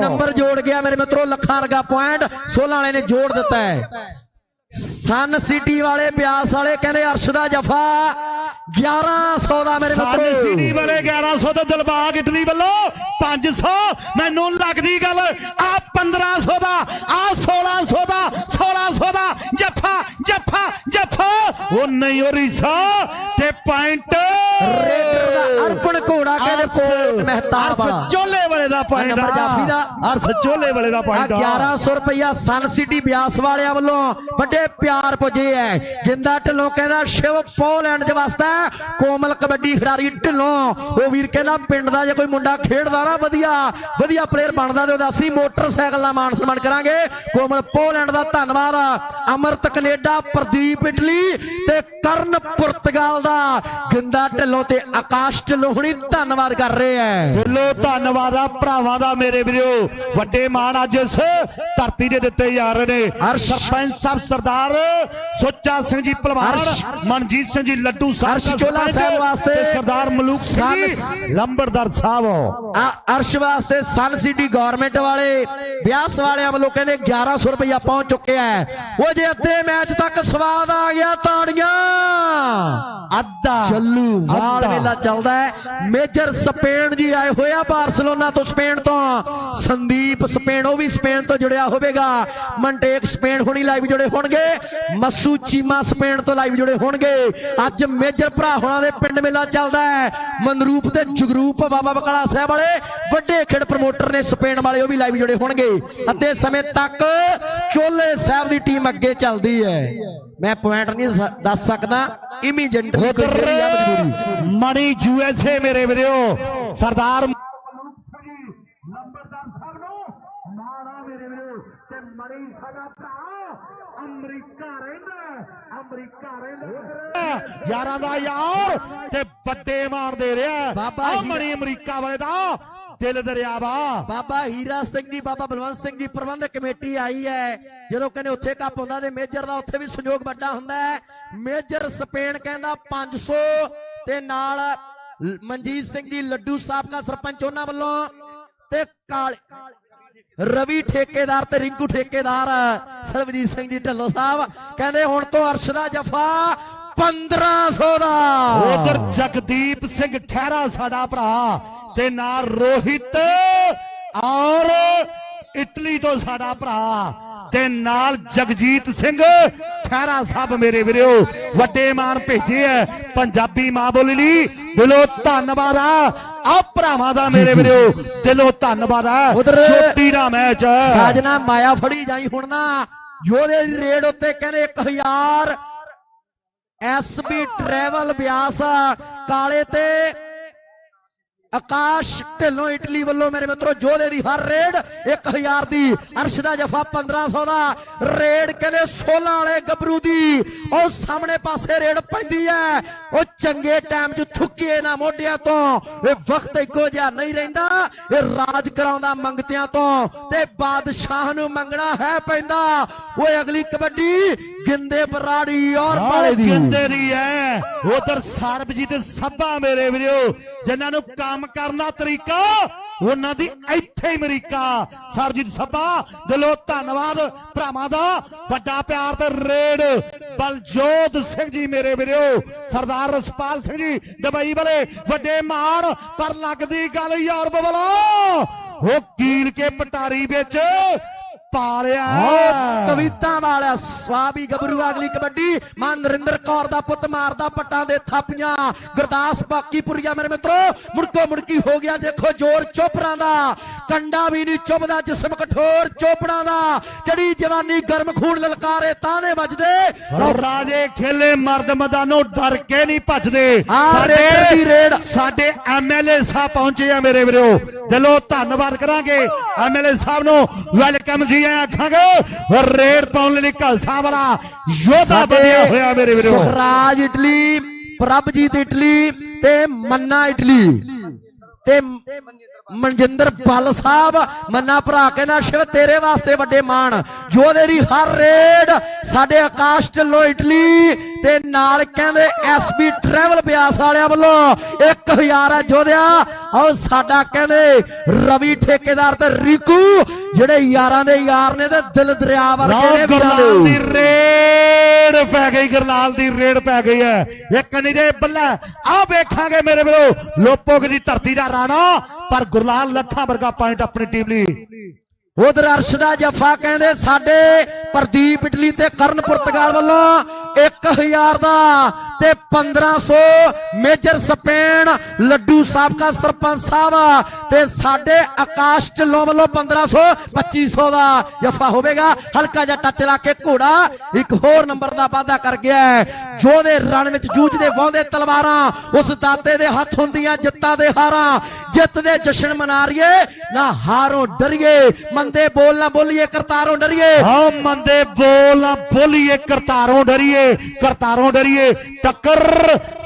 ਨੰਬਰ ਜੋੜ ਗਿਆ ਮੇਰੇ ਮਿੱਤਰੋ ਲੱਖਾਂ ਰਗਾ ਪੁਆਇੰਟ 16 ਵਾਲੇ ਨੇ ਜੋੜ ਦਿੱਤਾ ਹੈ। ਸਨ ਸਿਟੀ ਵਾਲੇ ਬਿਆਸ ਵਾਲੇ ਕਹਿੰਦੇ ਅਰਸ਼ ਦਾ ਜਫਾ 1100 ਦਾ ਮੇਰੇ ਸਾਡੇ ਸਿਟੀ ਮਿੱਤਰੋ ਵਾਲੇ 1100 ਤੇ ਦਿਲਬਾਗ ਇਟਲੀ ਵੱਲੋਂ 500 ਮੈਨੂੰ ਲੱਗਦੀ ਗੱਲ। ਆ 1500 ਦਾ ਆ 1600 ਦਾ 1600 ਦਾ ਜੱਫਾ ਜੱਫਾ ਜੱਫਾ। ਉਹ ਨਹੀਂ ਉਹ ਰੀਸਾ ਤੇ ਪੁਆਇੰਟ ਰੇਡਰ ਦਾ ਅਰਪਣ ਘੋੜਾ ਕਹਿੰਦੇ ਕੋਟ ਮਹਿਤਾਬ ਵਾਲਾ। ਚੋਲੇ ਵਾਲੇ ਦਾ ਪੁਆਇੰਟ ਨੰਬਰ ਜਾਫੀ ਦਾ। ਅਰਸ ਚੋਲੇ ਵਾਲੇ ਦਾ ਆ। ਪੁਆਇੰਟ 1100 ਰੁਪਇਆ ਸਨ ਸਿਟੀ ਬਿਆਸ ਵਾਲਿਆਂ ਵੱਲੋਂ ਵੱਡੇ ਪਿਆਰ ਪੁੱਜੇ ਐ। ਗਿੰਦਾ ਢਿੱਲੋਂ ਕਹਿੰਦਾ ਸ਼ਿਵ ਪੋਲੈਂਡ ਵਸਦਾ ਹੈ। ਕੋਮਲ ਕਬੱਡੀ ਖਿਡਾਰੀ ਢਿੱਲੋਂ। ਉਹ ਵੀਰ ਕਹਿੰਦਾ ਪਿੰਡ ਦਾ ਜੇ ਕੋਈ ਮੁੰਡਾ ਖੇਡਦਾ ਨਾ ਵਧੀਆ ਵਧੀਆ ਪਲੇਅਰ ਬਣਦਾ ਤੇ ਉਹਦਾ ਅਸੀਂ ਮੋਟਰਸਾਈਕਲ ਨਾਲ ਮਾਨ ਸਨਮਾਨ ਕਰਾਂਗੇ। ਕੋਮਲ ਪੋਲੈਂਡ ਦਾ ਧੰਨਵਾਦ। ਅਮਰਤ ਕੈਨੇਡਾ ਪ੍ਰਦੀਪ ਇਟਲੀ ਤੇ ਕਰਨ ਪੁਰਤਗਾਲ ਦਾ। ਗਿੰਦਾ ਢਿੱਲੋਂ ਤੇ ਆਕਾਸ਼ ਢਿੱਲੋਂ ਹੁਣੀ ਧੰਨਵਾਦ ਕਰ ਰਹੇ ਐ। ਦਿਲੋਂ ਧੰਨਵਾਦ ਆ ਭਰਾਵਾਂ ਦਾ ਮੇਰੇ ਵੀਰੋ। ਵੱਡੇ ਮਾਣ ਅੱਜ ਇਸ ਧਰਤੀ ਦੇ ਦਿੱਤੇ ਜਾ ਰਹੇ ਨੇ। ਸਰਪੰਚ ਸਾਹਿਬ ਸਰਦਾਰ ਸੁੱਚਾ ਸਿੰਘ ਜੀ ਅਰਸ਼। ਮਨਜੀਤ ਸਿੰਘ ਜੀ ਲੱਡੂ ਸਾਹਿਬ ਚੋਲਾ ਸਾਹਿਬ ਵਾਸਤੇ ਸਰਦਾਰ ਮਲੂਕ ਸਿੰਘ ਲੰਬੜਦਾਰ ਸਾਹਿਬ ਆ ਅਰਸ਼ ਵਾਸਤੇ ਸਨ ਸਿਟੀ ਗਵਰਨਮੈਂਟ ਵਾਲੇ ਬਿਆਸ ਵਾਲਿਆਂ ਵੱਲੋਂ ਕਹਿੰਦੇ 1100 ਰੁਪਇਆ ਪਹੁੰਚ ਚੁੱਕਿਆ ਹੈ ਉਹ ਜੇ ਅੱਧੇ ਮੈਚ ਤੱਕ ਸਵਾਦ ਆ ਗਿਆ ਤਾੜੀਆਂ ਅੱਧਾ ਚੱਲੂ ਵਾਲ ਅੱਧਾ। ਵੇਲਾ ਚੱਲਦਾ ਹੈ। ਮੇਜਰ ਸਪੇਨ ਜੀ ਆਏ ਹੋਇਆ ਬਾਰਸਲੋਨਾ ਤੋਂ ਸਪੇਨ ਤੋਂ। ਸੰਦੀਪ ਸਪੇਨ ਉਹ ਵੀ ਸਪੇਨ ਤੋਂ ਜੁੜਿਆ ਹੋਵੇਗਾ। ਮਨਟੇਕ ਸਪੇਨ ਹੁਣੀ ਲਾਈਵ ਜੁੜੇ ਹੋਣਗੇ। ਮਸੂ ਚੀਮਾ ਸਪੇਨ ਤੋਂ ਲਾਈਵ ਜੁੜੇ ਹੋਣਗੇ। ਅੱਜ ਮੇਜਰ ਭਰਾ ਹੋਣਾ ਦੇ ਪਿੰਡ ਮੇਲਾ ਚੱਲਦਾ ਹੈ। ਮਨਰੂਪ ਤੇ ਜਗਰੂਪ ਬਾਬਾ ਬਕਾਲਾ ਸਾਹਿਬ ਵਾਲੇ। ਵੱਡੇ ਖੇਡ ਪ੍ਰਮੋਟਰ ਨੇ ਸਪੇਨ ਵਾਲੇ ਉਹ ਵੀ ਲਾਈਵ ਜੁੜੇ ਹੋਣਗੇ। ਅੱਧੇ ਸਮੇਂ ਤੱਕ ਚੋਲੇ ਸਾਹਿਬ ਦੀ ਟੀਮ ਅੱਗੇ ਚੱਲਦੀ ਹੈ। ਮੈਂ ਪੁਆਇੰਟ ਨਹੀਂ ਦੱਸ ਸਕਦਾ ਆ ਮਜਬੂਰੀ ਮਣੀ ਯੂਐਸਏ ਮੇਰੇ ਵੀਰੋ ਸਰਦਾਰ ਨੰਬਰਦਾਰ ਸਾਹਿਬ ਨੂੰ ਮਾਣਾ ਮੇਰੇ ਵੀਰੋ ਤੇ ਮਰੀ ਸਾਡਾ ਭਰਾ ਅਮਰੀਕਾ ਰਹਿੰਦਾ ਅਮਰੀਕਾ ਰਹਿੰਦਾ ਯਾਰਾਂ ਦਾ ਯਾਰ ਤੇ ਵੱਡੇ ਮਾਰ ਦੇ ਰਿਹਾ। ਜੀ- ਮਣੀ ਅਮਰੀਕਾ ਵਾਲੇ ਦਾ ਦਿਲ ਦਰਿਆ ਵਾ ਬਾਬਾ ਹੀਰਾ ਸਿੰਘ ਜੀ ਬਾਬਾ ਬਲਵੰਤ ਸਿੰਘ ਜੀ ਪ੍ਰਬੰਧਕ ਕਮੇਟੀ ਆਈ ਹੈ। ਜਦੋਂ ਕਹਿੰਦੇ ਉੱਥੇ ਕੱਪ ਹੁੰਦਾ ਤੇ ਮੇਜਰ ਦਾ ਉੱਥੇ ਵੀ ਸੰਯੋਗ ਵੱਡਾ ਹੁੰਦਾ ਹੈ। ਮੇਜਰ ਸਪੇਨ ਕਹਿੰਦਾ 500 ਤੇ ਨਾਲ ਮਨਜੀਤ ਸਿੰਘ ਜੀ ਲੱਡੂ ਸਾਬਕਾ ਸਰਪੰਚ ਉਹਨਾਂ ਵੱਲੋਂ ਤੇ ਕਾਲੇ ਰਵੀ ਠੇਕੇਦਾਰ ਤੇ ਰਿੰਕੂ ਠੇਕੇਦਾਰ ਸਰਬਜੀਤ ਸਿੰਘ ਜੀ ਢੱਲੋ ਸਾਹਿਬ ਕਹਿੰਦੇ ਹੁਣ ਤੋਂ ਅਰਸ਼ ਦਾ ਜਫਾ 1500 ਦਾ। ਉਧਰ ਜਗਦੀਪ ਸਿੰਘ ਖਹਿਰਾ ਸਾਡਾ ਭਰਾ। ਤੇ ਨਾਲ ਰੋਹਿਤ ਔਰ ਇਟਲੀ ਤੋਂ ਸਾਡਾ ਭਰਾ ਤੇ ਨਾਲ ਜਗਜੀਤ ਸਿੰਘ ਖਹਿਰਾ ਸਾਹਿਬ ਮੇਰੇ ਵੀਰੋ ਵੱਡੇ ਮਾਨ ਭੇਜੇ ਐ ਪੰਜਾਬੀ ਮਾਂ ਬੋਲੀ ਲਈ। ਦਿਲੋਂ ਧੰਨਵਾਦ ਆ ਆ ਭਰਾਵਾਂ ਦਾ ਮੇਰੇ ਵੀਰੋ ਦਿਲੋਂ ਧੰਨਵਾਦ ਆ ਚੋਟੀ ਦਾ ਮੈਚ ਹੈ ਸਾਜਣਾ ਮਾਇਆ ਫੜੀ ਜਾਈ ਹੁਣ ਨਾ ਯੋਧੇ ਦੀ ਰੇਡ ਉੱਤੇ ਕਹਿੰਦੇ 1000 ਐਸਬੀ ਟਰੈਵਲ ਬਿਆਸ ਕਾਲੇ ਤੇ ਆਕਾਸ਼ ਢਿੱਲੋਂ ਇਟਲੀ ਵੱਲੋਂ ਮੇਰੇ ਮਿੱਤਰੋ ਜੋਧੇ ਦੀ ਹਰ ਰੇਡ 1000 ਦੀ ਅਰਸ਼ ਦਾ ਜਫਾ 1500 ਦਾ। ਰੇਡ ਕਹਿੰਦੇ 16 ਵਾਲੇ ਗੱਭਰੂ ਦੀ। ਉਹ ਸਾਹਮਣੇ ਪਾਸੇ ਰੇਡ ਪੈਂਦੀ ਹੈ। ਉਹ ਚੰਗੇ ਟਾਈਮ 'ਚ ਥੁੱਕੀਏ ਨਾ ਮੋਢਿਆਂ ਤੋਂ। ਇਹ ਵਕਤ ਇੱਕੋ ਜਿਹਾ ਨਹੀਂ ਰਹਿੰਦਾ। ਇਹ ਰਾਜ ਕਰਾਉਂਦਾ ਮੰਗਤਿਆਂ ਤੋਂ। ਤੇ ਬਾਦਸ਼ਾਹ ਨੂੰ ਮੰਗਣਾ ਹੈ ਪੈਂਦਾ। ਓਏ ਅਗਲੀ ਕਬੱਡੀ ਗਿੰਦੇ ਬਰਾੜੀ ਔਰ ਬਾਲੇ ਦੀ। ਕਹਿੰਦੇ ਦੀ ਐ ਉਧਰ ਸਰਬਜੀਤ ਸੱਭਾ ਮੇਰੇ ਵੀਰੋ ਜਿਨ੍ਹਾਂ ਨੂੰ ਕੰਮ ਕਰਨ ਦਾ ਤਰੀਕਾ, ਉਹਨਾਂ ਦੀ ਇੱਥੇ ਅਮਰੀਕਾ। ਸਰਬਜੀਤ ਸੱਭਾ, ਦਿਲੋਂ ਧੰਨਵਾਦ ਭਰਾਵਾਂ ਦਾ। ਵੱਡਾ ਪਿਆਰ ਤੇ ਰੇਡ, ਬਲਜੋਤ ਸਿੰਘ ਜੀ ਮੇਰੇ ਵੀਰੋ, ਸਰਦਾਰ ਰਸਪਾਲ ਸਿੰਘ ਜੀ, ਦੁਬਈ ਵਾਲੇ ਵੱਡੇ ਮਾਣ, ਪਰ ਲੱਗਦੀ ਗੱਲ ਯੂਰਪ ਵਾਲਾ, ਉਹ ਕੀਲ ਕੇ ਪਟਾਰੀ ਵਿੱਚ ਪਾ ਲਿਆ ਕਵਿਤਾ ਵਾਲਾ ਸਵਾਬੀ ਗੱਭਰੂ ਅਗਲੀ ਕਬੱਡੀ। ਮਾਂ ਨਰਿੰਦਰ ਕੌਰ ਦਾ ਪੁੱਤ ਮਾਰਦਾ ਪੱਟਾਂ ਦੇ ਥਾਪੀਆਂ। ਗੁਰਦਾਸ ਬਾਕੀਪੁਰੀਆ ਮੇਰੇ ਮਿੱਤਰੋ ਮੁੜਕੋ ਮੁੜਕੀ ਹੋ ਗਿਆ ਦੇਖੋ ਜ਼ੋਰ ਚੋਪੜਾਂ ਦਾ। ਕੰਡਾ ਵੀ ਨਹੀਂ ਚੁੱਭਦਾ ਜਿਸਮ ਕਠੋਰ ਚੋਪੜਾਂ ਦਾ। ਚੜੀ ਜਵਾਨੀ ਗਰਮ ਖੂਨ ਲਲਕਾਰੇ ਤਾਨੇ ਵੱਜਦੇ। ਰਾਜੇ ਖੇਲੇ ਮਰਦ ਮੈਦਾਨੋਂ ਡਰ ਕੇ ਨਹੀਂ ਭੱਜਦੇ। ਰੇਡਰ ਦੀ ਰੇਡ। ਸਾਡੇ ਐਮਐਲਏ ਸਾਹਿਬ ਪਹੁੰਚੇ ਆ ਮੇਰੇ ਵੀਰੋ। ਦਿਲੋਂ ਧੰਨਵਾਦ ਕਰਾਂਗੇ। ਐਮਐਲਏ ਸਾਹਿਬ ਨੂੰ ਵੈਲਕਮ ਜੀ। ਆਇਆਂ ਆਖਾਂਗੇ ਰੇਡ ਪਾਉਣ ਲਈ ਕਲਸਾ ਵਾਲਾ ਯੋਧਾ ਬਣਿਆ ਹੋਇਆ ਮੇਰੇ ਵੀਰੋ। ਸੁਖਰਾਜ ਇਟਲੀ ਪ੍ਰਭਜੀਤ ਇਟਲੀ ਤੇ ਮੰਨਾ ਇਟਲੀ। ਤੇ ਮਨਜਿੰਦਰ ਬੱਲ ਸਾਹਿਬ ਮੰਨਾ ਭਰਾ ਕਹਿੰਦਾ ਸ਼ਿਵ ਤੇਰੇ ਵਾਸਤੇ ਵੱਡੇ ਮਾਣ। ਜੋਧੇ ਦੀ ਹਰ ਰੇਡ ਸਾਡੇ ਆਕਾਸ਼ ਢਿੱਲੋਂ ਇਟਲੀ ਤੇ ਨਾਲ ਕਹਿੰਦੇ ਐਸਬੀ ਟਰੈਵਲ ਬਿਆਸ ਵਾਲਿਆਂ ਵੱਲੋਂ 1000 ਹੈ ਜੋਧਿਆ ਔਰ ਸਾਡਾ ਕਹਿੰਦੇ ਰਵੀ ਠੇਕੇਦਾਰ ਤੇ ਰੀਕੂ ਜਿਹੜੇ ਯਾਰਾਂ ਦੇ ਯਾਰ ਨੇ ਤੇ ਦਿਲ ਦਰਿਆ ਵਰਗੇ ਨੇ ਵੀਰਾਂ ਦੀ ਰੇਡ ਪੈ ਗਈ ਗਰਲਾਲ ਦੀ ਰੇਡ ਪੈ ਗਈ ਹੈ। ਇੱਕ ਨਿਰੇ ਬੱਲਾ ਆ ਵੇਖਾਂਗੇ ਮੇਰੇ ਵੀਰੋ ਲੋਪੋਕ ਦੀ ਧਰਤੀ ਦਾ ਰਾਣਾ ਪਰ ਗੁਰਲਾਲ ਲੱਖਾਂ ਵਰਗਾ ਪੁਆਇੰਟ ਆਪਣੀ ਟੀਮ ਲਈ। ਉਧਰ ਅਰਸ਼ ਦਾ ਜੱਫਾ ਕਹਿੰਦੇ ਸਾਡੇ ਪ੍ਰਦੀਪ ਇਟਲੀ ਤੇ ਕਰਨ ਪੁਰਤਗਾਲ ਵੱਲੋਂ 1000 ਦਾ ਤੇ 1500 ਮੇਜਰ ਸਪੇਨ, ਲੱਡੂ ਸਾਬਕਾ ਸਰਪੰਚ ਸਾਹਿਬ ਤੇ ਸਾਡੇ ਆਕਾਸ਼ ਢਿੱਲੋਂ ਵੱਲੋਂ 1500 2500 ਦਾ ਜੱਫਾ ਹੋਵੇਗਾ। ਹਲਕਾ ਜਿਹਾ ਟੱਚ ਲਾ ਕੇ ਘੋੜਾ ਇੱਕ ਹੋਰ ਨੰਬਰ ਦਾ ਵਾਅਦਾ ਕਰ ਗਿਆ ਹੈ। ਜੋ ਰਣ ਵਿੱਚ ਜੂਝਦੇ ਵਾਹੁੰਦੇ ਤਲਵਾਰਾਂ, ਉਸ ਦਾਤੇ ਦੇ ਹੱਥ ਹੁੰਦੀਆਂ ਜਿੱਤਾਂ ਦੇ ਹਾਰਾਂ। ਜਿੱਤ ਦੇ ਜਸ਼ਨ ਮਨਾ ਰਹੀਏ ਨਾ ਹਾਰੋਂ ਡਰੀਏ। ਮੰਦੇ ਬੋਲ ਨਾ ਬੋਲੀਏ, ਕਰਤਾਰੋਂ ਡਰੀਏ। ਹਾਂ, ਮੰਦੇ ਬੋਲ ਨਾ ਬੋਲੀਏ, ਕਰਤਾਰੋਂ ਡਰੀਏ। ਕਰਤਾਰੋਂ ਡਰੀਏ। ਟੱਕਰ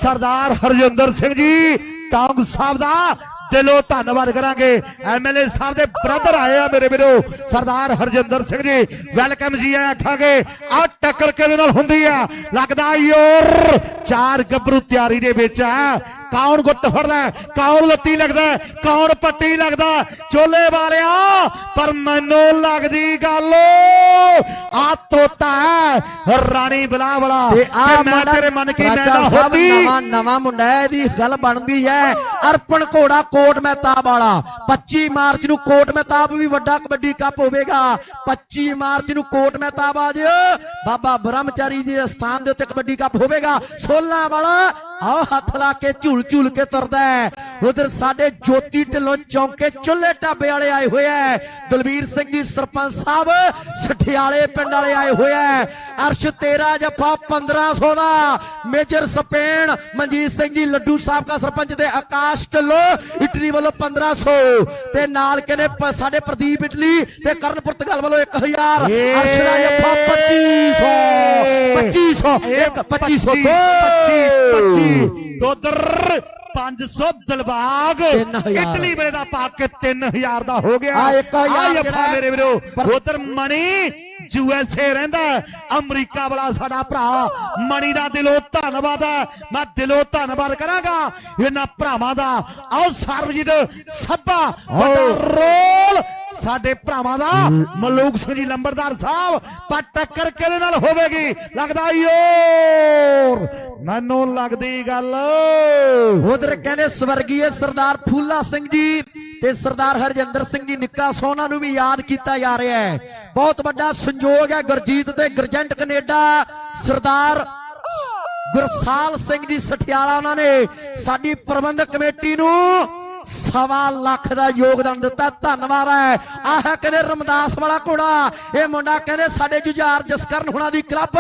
ਸਰਦਾਰ ਹਰਜਿੰਦਰ ਸਿੰਘ ਜੀ ਟੌਂਗ ਸਾਹਿਬ ਦਾ ਦਿਲੋਂ ਧੰਨਵਾਦ ਕਰਾਂਗੇ। ਐਮਐਲਏ ਸਾਹਿਬ ਦੇ ਬ੍ਰਦਰ ਆਏ ਆ ਮੇਰੇ ਵੀਰੋ। ਸਰਦਾਰ ਹਰਜਿੰਦਰ ਸਿੰਘ ਜੀ ਵੈਲਕਮ ਜੀ ਆਇਆ ਆਖਾਂਗੇ। ਆ ਟੱਕਰ ਕਿਹਦੇ ਨਾਲ ਹੁੰਦੀ ਆ? ਲੱਗਦਾ ਯੋਰ ਚਾਰ ਗੱਭਰੂ ਤਿਆਰੀ ਦੇ ਵਿੱਚ ਆ। ਕੌਣ ਗੁੱਟ ਫੜਦਾ? ਕੌਣ ਲੱਤੀ ਲੱਗਦਾ? ਕੌਣ ਪੱਟੀ ਲੱਗਦਾ? ਚੋਲੇ ਵਾਲਿਆ ਪਰ ਮੈਨੂੰ ਲੱਗਦੀ ਗੱਲ ਆ ਤੋਤਾ ਰਾਣੀ ਬਲਾ ਵਾਲਾ। ਤੇ ਆ ਮੈਂ ਤੇਰੇ ਮਨ ਕੀ ਸਾਹਿਬ ਹੋਤੀ? ਨਵਾਂ ਨਵਾਂ ਮੁੰਡਾ ਇਹਦੀ ਗੱਲ ਬਣਦੀ ਹੈ। ਅਰਪਣ ਘੋੜਾ ਕੋਟ ਮਹਿਤਾਬ ਵਾਲਾ। 25 ਮਾਰਚ ਨੂੰ ਕੋਟ ਮਹਿਤਾਬ ਵੀ ਵੱਡਾ ਕਬੱਡੀ ਕੱਪ ਹੋਵੇਗਾ। 25 ਮਾਰਚ ਨੂੰ ਕੋਟ ਮਹਿਤਾਬ ਆ ਜਿਓ ਬਾਬਾ ਬ੍ਰਹਮਚਾਰੀ ਦੇ ਸਥਾਨ ਦੇ ਉੱਤੇ ਕਬੱਡੀ ਕੱਪ ਹੋਵੇਗਾ। 16 ਵਾਲਾ ਆਓ ਹੱਥ ਲਾ ਕੇ ਝੂਲ ਝੂਲ ਕੇ ਤੁਰਦਾ ਹੈ। ਉਧਰ ਸਾਡੇ ਜੋਤੀ ਢਿੱਲੋਂ ਚੌਂਕੇ ਚੁੱਲੇ ਢਾਬੇ ਵਾਲੇ ਆਏ ਹੋਏ ਐ ਦਲਵੀਰ ਸਿੰਘ ਜੀ ਸਰਪੰਚ ਸਾਹਿਬ ਸਠਿਆਲੇ ਪਿੰਡ ਵਾਲੇ ਆਏ ਹੋਏ ਐ ਅਰਸ਼ ਤੇਰਾ ਜੱਫਾ 1500 ਦਾ। ਮੇਜਰ ਸਪੇਨ ਮਨਜੀਤ ਸਿੰਘ ਜੀ ਲੱਡੂ ਸਾਹਿਬ ਦਾ ਸਰਪੰਚ ਤੇ ਆਕਾਸ਼ ਢਿੱਲੋਂ ਇਟਲੀ ਵੱਲੋਂ 1500 ਤੇ ਨਾਲ ਕਹਿੰਦੇ ਸਾਡੇ ਪ੍ਰਦੀਪ ਇਟਲੀ ਤੇ ਕਰਨ ਪੁਰਤਗਾਲ ਵੱਲੋਂ 1000 ਅਰਸ਼ ਦਾ ਜੱਫਾ 2500 2500 ਇੱਕ 2500 25 25 ਉਧਰ 500 ਦਲਬਾਗ ਤਿੰਨ ਹਜ਼ਾਰ। ਇਟਲੀ ਵੇਲੇ ਦਾ ਪਾ ਕੇ 3000 ਦਾ ਹੋ ਗਿਆ ਆ ਇੱਕ ਹਜ਼ਾਰ ਆ ਜੱਫਾ ਜਿਹੜਾ ਮੇਰੇ ਵੀਰੋ ਪਰ- ਉਧਰ ਮਣੀ ਯੂਐਸਏ ਰਹਿੰਦਾ ਹੈ, ਅਮਰੀਕਾ ਵਾਲਾ ਸਾਡਾ ਭਰਾ ਮਣੀ ਦਾ ਦਿਲੋਂ ਧੰਨਵਾਦ ਹੈ ਸਾਡੇ ਭਰਾਵਾਂ ਦਾ ਮਲੂਕ ਸਿੰਘ ਜੀ ਲੰਬੜਦਾਰ ਸਾਹਿਬ ਪਰ ਟੱਕਰ ਕਿਹਦੇ ਨਾਲ ਹੋਵੇਗੀ? ਲੱਗਦਾ ਯੋਰ ਮੈਨੂੰ ਲੱਗਦੀ ਗੱਲ। ਉਧਰ ਕਹਿੰਦੇ ਸਵਰਗੀ ਸਰਦਾਰ ਫੂਲਾ ਸਿੰਘ ਜੀ ਤੇ ਸਰਦਾਰ ਹਰਜਿੰਦਰ ਸਿੰਘ ਜੀ ਨਿੱਕਾ ਸੋਨਾ ਨੂੰ ਵੀ ਯਾਦ ਕੀਤਾ ਜਾ ਰਿਹਾ ਹੈ। ਬਹੁਤ ਵੱਡਾ ਸੰਯੋਗ ਹੈ ਗੁਰਜੀਤ ਤੇ ਗਰਜੰਟ ਕੈਨੇਡਾ। ਸਰਦਾਰ ਗੁਰਸਾਲ ਸਿੰਘ ਜੀ ਸਠਿਆਲਾ ਉਹਨਾਂ ਨੇ ਸਾਡੀ ਪ੍ਰਬੰਧਕ ਕਮੇਟੀ ਨੂੰ ਸਵਾ ਲੱਖ ਦਾ ਯੋਗਦਾਨ ਦਿੱਤਾ ਧੰਨਵਾਦ ਹੈ ਆਹ ਕਹਿੰਦੇ ਰਮਦਾਸ ਵਾਲਾ ਘੋੜਾ ਇਹ ਮੁੰਡਾ ਕਹਿੰਦੇ ਸਾਡੇ ਜੁਝਾਰ ਜਸਕਰਨ ਹੁਣਾਂ ਦੀ ਕਲੱਬ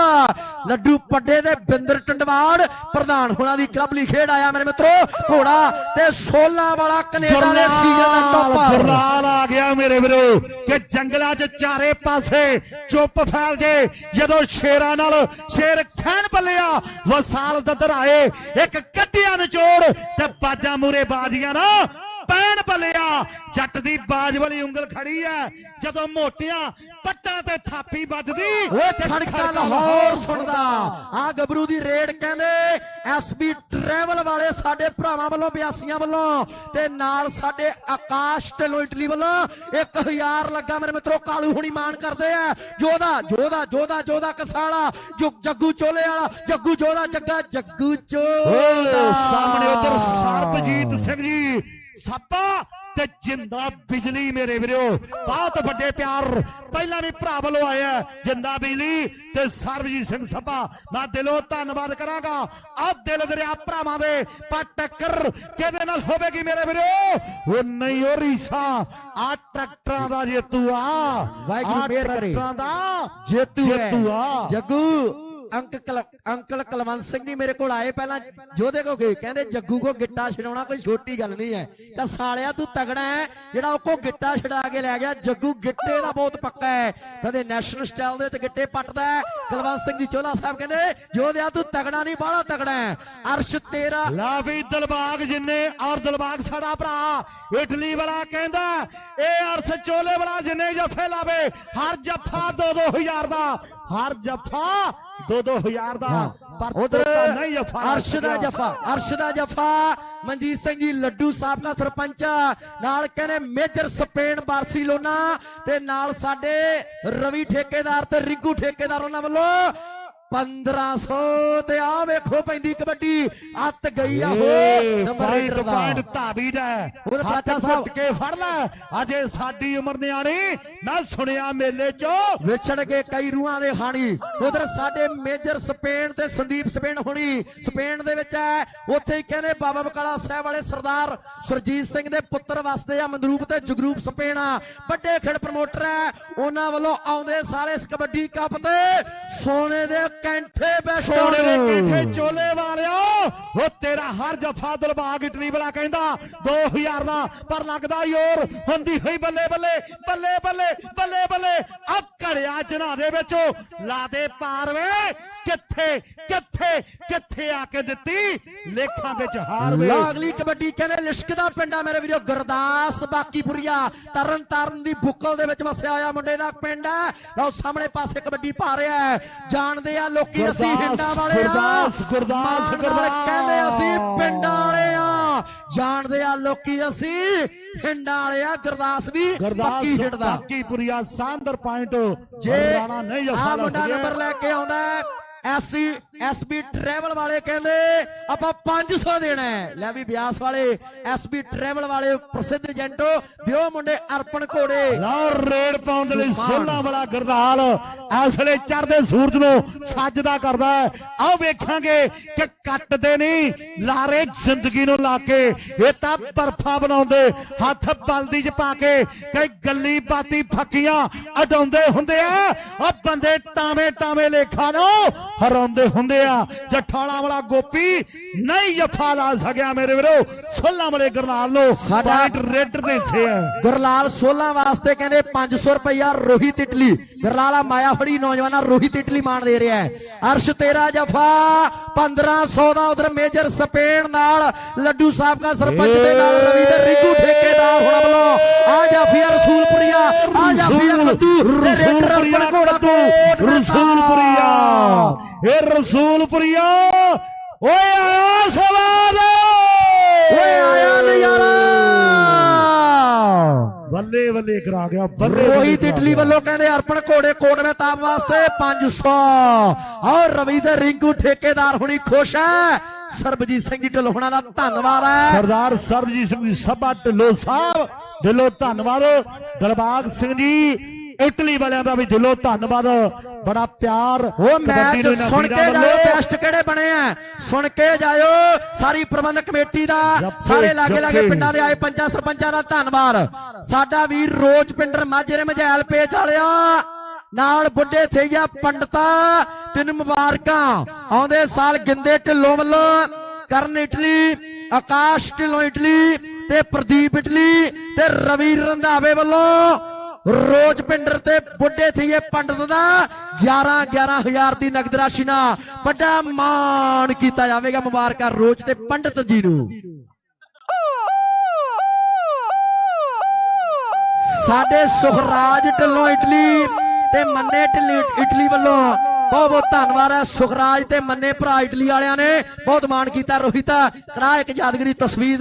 ਲੱਡੂ ਪੱਡੇ ਦੇ ਬਿੰਦਰ ਟੰਡਵਾੜ ਪ੍ਰਧਾਨ ਹੁਣਾਂ ਦੀ ਕਲੱਬ ਲਈ ਖੇਡ ਆਇਆ ਮੇਰੇ ਮਿੱਤਰੋ ਘੋੜਾ ਤੇ 16 ਵਾਲਾ ਕੈਨੇਡਾ ਦੇ ਸੀਜ਼ਨ ਦਾ ਟੌਪਰ। ਗੁਰਲਾਲ ਆ ਗਿਆ ਮੇਰੇ ਵੀਰੋ ਕਿ ਜੰਗਲਾਂ 'ਚ ਚਾਰੇ ਪਾਸੇ ਚੁੱਪ ਫੈਲ ਜੇ ਜਦੋਂ ਸ਼ੇਰਾਂ ਨਾਲ ਸ਼ੇਰ ਖੈਣ ਪੱਲਿਆ ਵਸਾਲ ਦਦਰ ਆਏ ਇੱਕ ਕੱਢਿਆ ਨਿਚੋੜ ਤੇ ਬਾਜਾਂ ਮੂਰੇ ਬਾਜੀਆਂ ਨਾ ਪੈਣ ਪੱਲਿਆ ਜੱਟ ਦੀ ਬਾਜ ਵਾਲੀ ਉਂਗਲ ਖੜੀ ਐ। ਜਦੋਂ ਮੋਟੀਆਂ ਪੱਟਾਂ ਤੇ ਥਾਪੀ ਵੱਜਦੀ ਓਏ ਖੜਕਾ ਲਾਹੌਰ ਸੁਣਦਾ ਆ ਗੱਭਰੂ ਦੀ ਰੇਡ ਕਹਿੰਦੇ ਐਸਬੀ ਟਰੈਵਲ ਵਾਲੇ ਸਾਡੇ ਭਰਾਵਾਂ ਵੱਲੋਂ ਬਿਆਸੀਆਂ ਵੱਲੋਂ ਤੇ ਨਾਲ ਸਾਡੇ ਆਕਾਸ਼ ਢਿੱਲੋਂ ਇਟਲੀ ਵੱਲੋਂ 1000 ਲੱਗਾ। ਮੇਰੇ ਮਿੱਤਰੋ ਕਾਲੂ ਹੁਣੀ ਮਾਨ ਕਰਦੇ ਆ ਜੋਦਾ ਜੋਦਾ ਜੋਦਾ ਜੋਦਾ ਕਸਾਲਾ ਜੱਗੂ ਚੋਲੇ ਵਾਲਾ ਜੱਗੂ ਜੋਦਾ ਜੱਗਾ ਜੱਗੂ ਚੋਦਾ ਸਾਹਮਣੇ ਉਧਰ ਸਰਬਜੀਤ ਸਿੰਘ ਜੀ ਸੱਪਾ ਤੇ ਜਿੰਦਾ ਬਿਜਲੀ ਮੇਰੇ ਵੀਰੋ ਬਹੁਤ ਵੱਡੇ ਪਿਆਰ। ਪਹਿਲਾਂ ਵੀ ਭਰਾ ਵੱਲੋਂ ਆਇਆ ਜਿੰਦਾ ਬਿਜਲੀ ਤੇ ਸਰਬਜੀਤ ਸਿੰਘ ਸੱਪਾ ਮੈਂ ਦਿਲੋਂ ਧੰਨਵਾਦ ਕਰਾਂਗਾ। ਆ ਦਿਲ ਦਰਿਆ ਭਰਾਵਾਂ ਦੇ ਪਰ ਟੱਕਰ ਕਿਹਦੇ ਨਾਲ ਹੋਵੇਗੀ ਮੇਰੇ ਵੀਰੋ? ਉਹ ਨਹੀਂ ਉਹ ਰੀਸਾ। ਆ ਟਰੈਕਟਰਾਂ ਦਾ ਜੇਤੂ ਆ। ਵਾਹਿਗੁਰੂ ਮਿਹਰ ਕਰੇ। ਟਰੈਕਟਰਾਂ ਦਾ ਜੇਤੂ ਹੈ। ਜੇਤੂ ਆ। ਜੱਗੂ। ਅੰਕ ਅੰਕਲ ਕੁਲਵੰਤ ਸਿੰਘ ਜੀ ਮੇਰੇ ਕੋਲ ਆਏ ਪਹਿਲਾਂ, ਜੋਧੇ ਕੋ ਗਏ। ਕਹਿੰਦੇ, ਜੱਗੂ ਕੋ ਗਿੱਟਾ ਛਡਾਉਣਾ ਕੋਈ ਛੋਟੀ ਗੱਲ ਨਹੀਂ ਹੈ। ਤਾਂ ਸਾਲਿਆ, ਤੂੰ ਤਗੜਾ ਹੈ, ਜਿਹੜਾ ਉਹ ਕੋ ਗਿੱਟਾ ਛਡਾ ਕੇ ਲੈ ਗਿਆ। ਜੱਗੂ ਗਿੱਟੇ ਦਾ ਬਹੁਤ ਪੱਕਾ ਹੈ। ਕਹਿੰਦੇ ਨੈਸ਼ਨਲ ਸਟਾਈਲ ਦੇ ਵਿੱਚ ਗਿੱਟੇ ਪੱਟਦਾ ਹੈ। ਕੁਲਵੰਤ ਸਿੰਘ ਜੀ ਚੋਲਾ ਸਾਹਿਬ ਕਹਿੰਦੇ, ਜੋਧਿਆ, ਤੂੰ ਤਗੜਾ ਨਹੀਂ, ਬਾਹਲਾ ਤਗੜਾ ਹੈ। ਅਰਸ਼ ਤੇਰਾ ਲਾ ਵੀ ਦਿਲਬਾਗ ਜਿੰਨੇ, ਔਰ ਦਿਲਬਾਗ ਸਾਡਾ ਭਰਾ। ਇਟਲੀ ਵਾਲਾ ਕਹਿੰਦਾ, ਇਹ ਅਰਸ਼ ਚੋਲੇ ਵਾਲਾ ਜਿੰਨੇ ਜੱਫੇ ਲਾਵੇ, ਹਰ ਜੱਫਾ 2-2000 ਦਾ। ਹਰ ਜੱਫਾ 2-2000 ਦਾ ਪਰ ਉਧਰ ਨਹੀਂ ਜੱਫਾ ਅਰਸ਼ ਦਾ ਜਫਾ ਅਰਸ਼ ਦਾ ਜਫਾ ਮਨਜੀਤ ਸਿੰਘ ਜੀ ਲੱਡੂ ਸਾਬਕਾ ਸਰਪੰਚ ਨਾਲ ਕਹਿੰਦੇ ਮੇਜਰ ਸਪੇਨ ਬਾਰਸੀਲੋਨਾ ਤੇ ਨਾਲ ਸਾਡੇ ਰਵੀ ਠੇਕੇਦਾਰ ਤੇ ਰਿੰਕੂ ਠੇਕੇਦਾਰ ਉਹਨਾਂ ਵੱਲੋਂ 1500 ਤੇ ਆ ਵੇਖੋ ਪੈਂਦੀ ਕਬੱਡੀ। ਅੱਤ ਗਈ ਆ ਹੋ ਨੰਬਰ ਲੀਡਰ ਦਾ। ਪੁਆਇੰਟ ਧਾਬੀ ਦਾ। ਉਹਦਾ ਚਾਚਾ ਸਾਹਿਬ। ਕੇ ਫੜ ਲੈ। ਅਜੇ ਸਾਡੀ ਉਮਰ ਨਿਆਣੀ ਮੈਂ ਸੁਣਿਆ ਮੇਲੇ ਚੋਂ। ਵਿਛੜ ਕੇ ਕਈ ਰੂਹਾਂ ਦੇ ਹਾਣੀ। ਉਧਰ ਸਾਡੇ ਮੇਜਰ ਸਪੇਨ ਤੇ ਸੰਦੀਪ ਸਪੇਨ ਹੋਣੀ। ਸਪੇਨ ਦੇ ਵਿੱਚ ਹੈ। ਉੱਥੇ ਹੀ ਕਹਿੰਦੇ ਬਾਬਾ ਬਕਾਲਾ ਸਾਹਿਬ ਵਾਲੇ ਸਰਦਾਰ ਸੁਰਜੀਤ ਸਿੰਘ ਦੇ ਪੁੱਤਰ ਵਸਦੇ ਆ ਮੰਦਰੂਪ ਤੇ ਜਗਰੂਪ ਸਪੇਨ ਆ। ਵੱਡੇ ਖੇਡ ਪ੍ਰਮੋਟਰ ਹੈ। ਉਹਨਾਂ ਵੱਲੋਂ ਆਉਂਦੇ ਸਾਰੇ ਇਸ ਕਬੱਡੀ ਕੱਪ ਤੇ ਸੋਨੇ ਦੇ ਕੈਂਠੇ ਸੋਨੇ ਦੇ ਬੈਠੇ ਕੈਂਠੇ ਚੋਲੇ ਵਾਲਿਓ। ਉਹ ਤੇਰਾ ਹਰ ਜਫਾ ਦਿਲਬਾਗ ਵਾਲਾ ਕਹਿੰਦਾ 2000 ਦਾ ਪਰ ਲੱਗਦਾ ਯੋਰ ਹੁੰਦੀ ਹੋਈ ਬੱਲੇ ਬੱਲੇ ਬੱਲੇ ਬੱਲੇ ਬੱਲੇ ਬੱਲੇ। ਆ ਘੜਿਆ ਜਨਾ ਦੇ ਵਿੱਚੋਂ ਲਾ ਦੇ ਪਾਰ ਵੇ। ਕਿੱਥੇ ਕਿੱਥੇ ਕਿੱਥੇ ਆ ਕੇ ਦਿੱਤੀ? ਲੇਖਾਂ ਵਿੱਚ ਹਾਰ ਵੇ। ਅਗਲੀ ਕਬੱਡੀ ਕਹਿੰਦੇ ਲਿਸ਼ਕਦਾ ਪਿੰਡਾ ਮੇਰੇ ਵੀਰੋ ਗੁਰਦਾਸ ਬਾਕੀਪੁਰੀਆ। ਤਰਨ ਤਾਰਨ ਦੀ ਬੁੱਕਲ ਦੇ ਵਿੱਚ ਵਸਿਆ ਹੋਇਆ ਮੁੰਡੇ ਦਾ ਪਿੰਡ ਹੈ ਲਓ ਸਾਹਮਣੇ ਪਾਸੇ ਕਬੱਡੀ ਪਾ ਰਿਹਾ ਹੈ। ਜਾਣਦੇ ਆ ਲੋਕੀ ਅਸੀਂ ਹਿੰਡਾਂ ਵਾਲੇ ਆ। ਗੁਰਦਾਸ, ਗੁਰਦਾਸ, ਗੁਰਦਾਸ। ਕਹਿੰਦੇ ਅਸੀਂ ਪਿੰਡਾਂ ਵਾਲੇ ਆ। ਜਾਣਦੇ ਆ ਲੋਕੀ ਅਸੀਂ ਹਿੰਡਾਂ ਵਾਲੇ ਆ। ਗੁਰਦਾਸ ਵੀ ਬਾਕੀ ਗਰਦਾਸ ਹਿੰਡਦਾ ਬਾਕੀਪੁਰੀਆ ਸਾਂਦਰ ਪੁਆਇੰਟ ਜੇ ਰਾਣਾ ਨਹੀਂ ਆ ਮੁੰਡਾ ਨੰਬਰ ਲੈ ਕੇ ਆਉਂਦਾ ਐਸਸੀ ਐਸਬੀ ਟਰੈਵਲ ਵਾਲੇ ਕਹਿੰਦੇ ਆਪਾਂ 500 ਦੇਣਾ ਹੈ। ਲੈ ਵੀ ਬਿਆਸ ਵਾਲੇ ਐਸਬੀ ਟਰੈਵਲ ਵਾਲੇ ਪ੍ਰਸਿੱਧ ਏਜੰਟ ਦਿਓ ਮੁੰਡੇ ਅਰਪਣ ਘੋੜੇ। ਲਓ ਰੇਡ ਪਾਉਣ ਦੇ ਲਈ ਸੋਲਾਂ ਵਾਲਾ ਗਰਦਾਲ ਇਸ ਵੇਲੇ ਚੜ੍ਹਦੇ ਸੂਰਜ ਨੂੰ ਸੱਜਦਾ ਕਰਦਾ ਆਓ ਵੇਖਾਂਗੇ ਕਿ ਕੱਟਦੇ ਨਹੀਂ ਲਾਰੇ ਜ਼ਿੰਦਗੀ ਨੂੰ ਲਾ ਕੇ ਇਹ ਤਾਂ ਬਰਫਾ ਬਣਾਉਂਦੇ ਹੱਥ ਬਲਦੀ ਚ ਪਾ ਕੇ ਕਈ ਗੱਲੀ ਬਾਤੀ ਫੱਕੀਆਂ ਅਡਾਉਂਦੇ ਹੁੰਦੇ ਆ। ਉਹ ਬੰਦੇ ਟਾਵੇਂ ਟਾਵੇਂ ਲੇਖਾ ਨੂੰ ਹਰਾਉਂਦੇ ਹੁੰਦੇ ਆ। ਜਠਾਲਾ ਵਾਲਾ ਗੋਪੀ ਨਹੀਂ ਜਫਾ ਲਾ ਸਕਿਆ ਮੇਰੇ ਵੀਰੋ। ਸੋਲਾਂ ਵਾਲੇ ਗਰਦਾਲ ਨੂੰ ਸਾਡਾ- ਪੁਆਇੰਟ ਰੇਡਰ ਦੇ ਆ। ਗੁਰਲਾਲ 16 ਵਾਸਤੇ ਕਹਿੰਦੇ 500 ਰੁਪਇਆ ਰੋਹਿਤ ਇਟਲੀ ਗੁਰਲਾਲਾ ਮਾਇਆ ਫੜੀ ਨੌਜਵਾਨਾਂ ਰੋਹਿਤ ਇਟਲੀ ਮਾਨ ਦੇ ਰਿਹਾ ਹੈ। ਅਰਸ਼ ਤੇਰਾ ਜਫਾ 1500 ਦਾ ਉਧਰ ਮੇਜਰ ਸਪੇਨ ਨਾਲ ਲੱਡੂ ਸਾਹਿਬ ਦਾ ਸਰਪੰਚ ਦੇ ਨਾਲ ਰਵੀ ਤੇ ਰਿੰਕੂ ਠੇਕੇਦਾਰ ਹੋਣਾ ਵੱਲੋਂ। ਆ ਜਾਫੀਆ ਰਸੂਲਪੁਰੀਆ ਆ ਜਾਫੀਆ ਕੱਦੂ ਰਸੂਲਪੁਰੀਆ ਕੱਦੂ ਦਾ ਰਸੂਲਪੁਰੀਆ। ਇਹ ਰਸੂਲਪੁਰੀਆ ਓਏ ਆਇਆ ਸਵਾਦ। ਓਏ ਆਇਆ ਨਜ਼ਾਰਾ। ਬੱਲੇ ਬੱਲੇ ਕਰਾ ਗਿਆ ਬੱਲੇ ਰੋਹਿਤ ਇਟਲੀ ਵੱਲੋਂ ਕਹਿੰਦੇ ਅਰਪਣ ਘੋੜੇ ਕੋਟ ਮਹਿਤਾਬ ਵਾਸਤੇ 500 ਔਰ ਰਵੀ ਤੇ ਰਿੰਕੂ ਠੇਕੇਦਾਰ ਹੁਣੀ ਖੁਸ਼ ਹੈ ਸਰਬਜੀਤ ਸਿੰਘ ਜੀ ਢਲੋਹਣਾ ਦਾ ਧੰਨਵਾਦ ਹੈ ਸਰਦਾਰ ਸਰਬਜੀਤ ਸਿੰਘ ਜੀ ਸਭਾ ਢਿੱਲੋਂ ਸਾਹਿਬ ਦਿਲੋਂ ਧੰਨਵਾਦ। ਦਿਲਬਾਗ ਸਿੰਘ ਜੀ ਇਟਲੀ ਵਾਲਿਆਂ ਦਾ ਵੀ ਦਿਲੋਂ ਧੰਨਵਾਦ। ਬੜਾ ਪਿਆਰ ਉਹ ਮੈਚ ਸੁਣ ਕੇ ਜਾਇਓ। ਬੈਸਟ ਕਿਹੜੇ ਬਣੇ ਆ ਸੁਣ ਕੇ ਜਾਇਓ ਸਾਰੀ ਪ੍ਰਬੰਧਕ ਕਮੇਟੀ ਦਾ ਸਾਰੇ ਲਾਗੇ ਲਾਗੇ। ਪਿੰਡਾਂ ਦੇ ਆਏ ਪੰਜਾਂ ਸਰਪੰਚਾਂ ਦਾ ਧੰਨਵਾਦ ਸਾਡਾ ਵੀਰ ਰੋਜ ਪਿੰਡਰ ਨੇ ਮਝੈਲ ਪੇਚ ਵਾਲਿਆ ਨਾਲ ਬੁੱਢੇ ਥਈਆ ਪੰਡਤਾ ਤਿੰਨ ਮੁਬਾਰਕਾਂ ਆਉਂਦੇ ਸਾਲ ਗਿੰਦੇ ਢਿੱਲੋਂ ਵੱਲੋਂ ਕਰਨ ਇਟਲੀ ਆਕਾਸ਼ ਢਿੱਲੋਂ ਇਟਲੀ ਤੇ ਪ੍ਰਦੀਪ ਇਟਲੀ ਤੇ ਰਵੀ ਰੰਧਾਵੇ ਵੱਲੋਂ ਰੋਜ ਪਿੰਡਰ ਤੇ ਬੁੱਢੇ ਥੀਏ ਪੰਡਤ ਦਾ 11 11000 ਦੀ ਨਗਦ ਰਾਸ਼ੀ ਨਾਲ ਵੱਡਾ ਮਾਣ ਕੀਤਾ ਜਾਵੇਗਾ ਮੁਬਾਰਕਾਂ ਰੋਜ ਤੇ ਪੰਡਤ ਜੀ ਨੂੰ। ਸਾਡੇ ਸੁਖਰਾਜ ਢਿੱਲੋਂ ਇਟਲੀ ਤੇ ਮੰਨੇ ਢਿੱਲੀ ਇਟਲੀ ਵੱਲੋਂ ਬਹੁਤ ਬਹੁਤ ਧੰਨਵਾਦ ਹੈ ਸੁਖਰਾਜ ਤੇ ਮੰਨੇ ਭਰਾ ਇਟਲੀ ਵਾਲਿਆਂ ਨੇ। ਬਹੁਤ ਮਾਣ ਕੀਤਾ ਰੋਹਿਤ। ਕਰਾ ਇੱਕ ਯਾਦਗਰੀ ਤਸਵੀਰ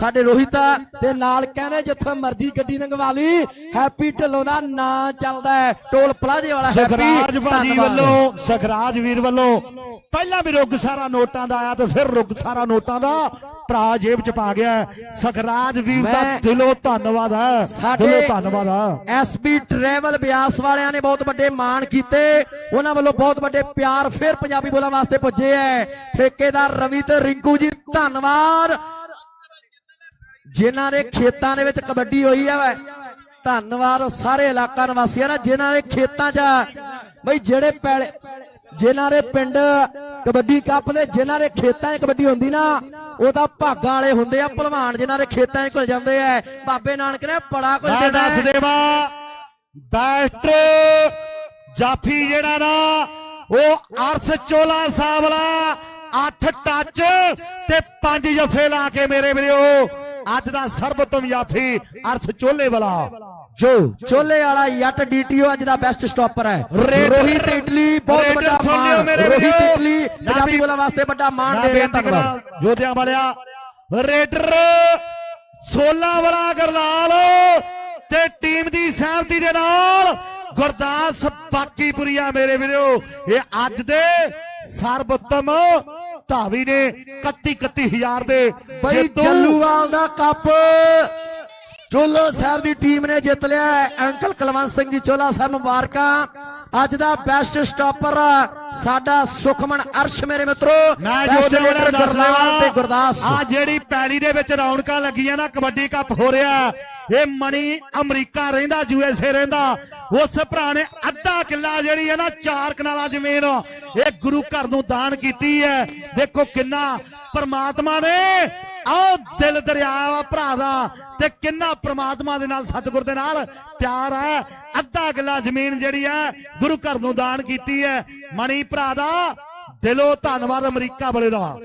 ਸਾਡੇ ਰੋਹਿਤ ਤੇ ਨਾਲ ਕਹਿੰਦੇ ਜਿੱਥੇ ਮਰਜ਼ੀ ਗੱਡੀ ਲੰਘਵਾ ਲਈ। ਹੈਪੀ ਢਿੱਲੋਂ ਦਾ ਨਾਂ ਚੱਲਦਾ ਹੈ। ਟੋਲ ਪਲਾਜ਼ੇ ਵਾਲਾ ਹੈਪੀ ਸਖਰਾਜ ਭਾਜੀ। ਵੱਲੋਂ ਸਖਰਾਜ ਵੀਰ ਵੱਲੋਂ। ਪਹਿਲਾਂ ਵੀ ਰੁੱਗ ਸਾਰਾ ਨੋਟਾਂ ਦਾ ਆਇਆ ਤੇ ਫਿਰ ਰੁੱਗ ਸਾਰਾ ਨੋਟਾਂ ਦਾ ਭਰਾ ਜੇਬ ਚ ਪਾ ਗਿਆ। ਸਖਰਾਜ ਵੀਰ ਦਾ ਦਿਲੋਂ ਧੰਨਵਾਦ ਹੈ। ਸਾਡੇ ਦਿਲੋਂ ਧੰਨਵਾਦ ਹੈ। ਐਸਬੀ ਟਰੈਵਲ ਬਿਆਸ ਵਾਲਿਆਂ ਨੇ ਬਹੁਤ ਵੱਡੇ ਮਾਣ ਕੀਤੇ। ਉਹਨਾਂ ਵੱਲੋਂ ਬਹੁਤ ਵੱਡੇ ਪਿਆਰ ਫਿਰ ਪੰਜਾਬੀ ਬੋਲਣ ਵਾਸਤੇ ਪੁੱਜੇ ਐ। ਠੇਕੇਦਾਰ ਰਵੀ ਤੇ ਰਿੰਕੂ ਜੀ ਧੰਨਵਾਦ। ਜਿਨ੍ਹਾਂ ਦੇ ਖੇਤਾਂ ਦੇ ਵਿੱਚ ਕਬੱਡੀ ਹੋਈ ਵੈ। ਧੰਨਵਾਦ ਸਾਰੇ ਇਲਾਕਾ ਨਿਵਾਸੀਆਂ ਦਾ ਜਿਨ੍ਹਾਂ ਦੇ ਖੇਤਾਂ 'ਚ ਬਈ ਜਿਹੜੇ ਪੈਲੇ ਜਿਨ੍ਹਾਂ ਦੇ ਪਿੰਡ ਕਬੱਡੀ ਕੱਪ ਦੇ ਜਿਨ੍ਹਾਂ ਦੇ ਖੇਤਾਂ 'ਚ ਕਬੱਡੀ ਹੁੰਦੀ ਨਾ ਉਹ ਤਾਂ ਭਾਗਾਂ ਵਾਲੇ ਹੁੰਦੇ ਆ ਭਲਵਾਨ ਜਿਨ੍ਹਾਂ ਦੇ ਖੇਤਾਂ 'ਚ ਘੁਲ ਜਾਂਦੇ ਆ ਬਾਬੇ ਨਾਨਕ ਨੇ ਬੜਾ ਕੁਝ ਦੱਸ। ਦੇਵਾ ਬੈਸਟ ਜਾਫੀ ਜਿਹੜਾ ਨਾ ਉਹ ਅਰਸ ਚੋਲਾ ਸਾਹਿਬ ਵਾਲਾ 8 ਟੱਚ ਤੇ 5 ਜਫੇ ਲਾ ਕੇ ਮੇਰੇ ਵੀਰੋ ਅੱਜ ਦਾ ਸਰਬੋਤਮ ਜਾਫੀ ਅਰਸ ਚੋਲੇ ਵਾਲਾ। ਜੋ ਚੋਲੇ ਵਾਲਾ ਯੱਟ ਡੀਟੀਓ ਅੱਜ ਦਾ ਬੈਸਟ ਸਟਾਪਰ ਹੈ। ਰੋਹਿਤ ਇਟਲੀ ਬਹੁਤ ਵੱਡਾ ਮਾਣ। ਰੋਹਿਤ। ਇਟਲੀ ਪੰਜਾਬੀ ਬੋਲਣ ਵਾਸਤੇ ਵੱਡਾ ਮਾਣ ਦੇ ਰਿਹਾ ਧੰਨਵਾਦ। ਜੋਧਿਆਂ ਵਾਲਿਆ। ਰੇਡਰ 16 ਵਾਲਾ ਗਰਨਾਲ ਤੇ ਟੀਮ ਦੀ ਸਹਿਮਤੀ ਦੇ ਨਾਲ ਗੁਰਦਾਸ ਬਾਕੀਪੁਰੀਆ ਮੇਰੇ ਵੀਰੋ ਇਹ ਅੱਜ ਦੇ ਸਰਬੋਤਮ ਧਾਵੀ ਨੇ 31 31000 ਦੇ ਬਈ। ਜੱਲੂਵਾਲ ਦਾ ਕੱਪ ਚੋਲੋ ਸਾਹਿਬ ਦੀ ਟੀਮ ਨੇ ਜਿੱਤ ਲਿਆ। ਅੰਕਲ ਕੁਲਵੰਤ ਸਿੰਘ ਜੀ ਚੋਲਾ ਸਾਹਿਬ ਮੁਬਾਰਕਾਂ ਅੱਜ ਦਾ ਬੈਸਟ ਸਟਾਪਰ ਸਾਡਾ ਸੁਖਮਨ ਅਰਸ਼ ਮੇਰੇ ਮਿੱਤਰੋ। ਮੈਂ Best ਜੋਧਿਆਂ ਵਾਲਾ leader ਦੱਸ ਗੁਰਲਾਲ ਤੇ ਗੁਰਦਾਸ। ਆ ਜਿਹੜੀ ਪੈਲੀ ਦੇ ਵਿੱਚ ਰੌਣਕਾਂ ਲੱਗੀਆਂ ਨਾ ਕਬੱਡੀ ਕੱਪ ਹੋ ਰਿਹਾ। ਇਹ ਮਣੀ ਅਮਰੀਕਾ ਰਹਿੰਦਾ ਯੂਐਸਏ ਰਹਿੰਦਾ। ਉਸ ਭਰਾ ਨੇ ਅੱਧਾ ਕਿੱਲਾ ਜਿਹੜੀ ਹੈ ਨਾ ਚਾਰ ਕਨਾਲਾਂ ਜ਼ਮੀਨ ਇਹ ਗੁਰੂ ਘਰ ਨੂੰ ਦਾਨ ਕੀਤੀ ਹੈ। ਦੇਖੋ ਕਿੰਨਾ ਪਰਮਾਤਮਾ ਨੇ ਆਹ ਦਿਲ ਦਰਿਆ ਵਾ ਭਰਾ ਦਾ ਤੇ ਕਿੰਨਾ ਪ੍ਰਮਾਤਮਾ ਦੇ ਨਾਲ ਸਤਿਗੁਰ ਦੇ ਨਾਲ ਪਿਆਰ ਹੈ। ਅੱਧਾ ਕਿੱਲਾ ਜ਼ਮੀਨ ਜਿਹੜੀ ਹੈ ਗੁਰੂ ਘਰ ਨੂੰ ਦਾਨ ਕੀਤੀ ਹੈ। ਮਣੀ ਭਰਾ ਦਾ ਦਿਲੋਂ ਧੰਨਵਾਦ ਅਮਰੀਕਾ ਵਾਲੇ ਦਾ।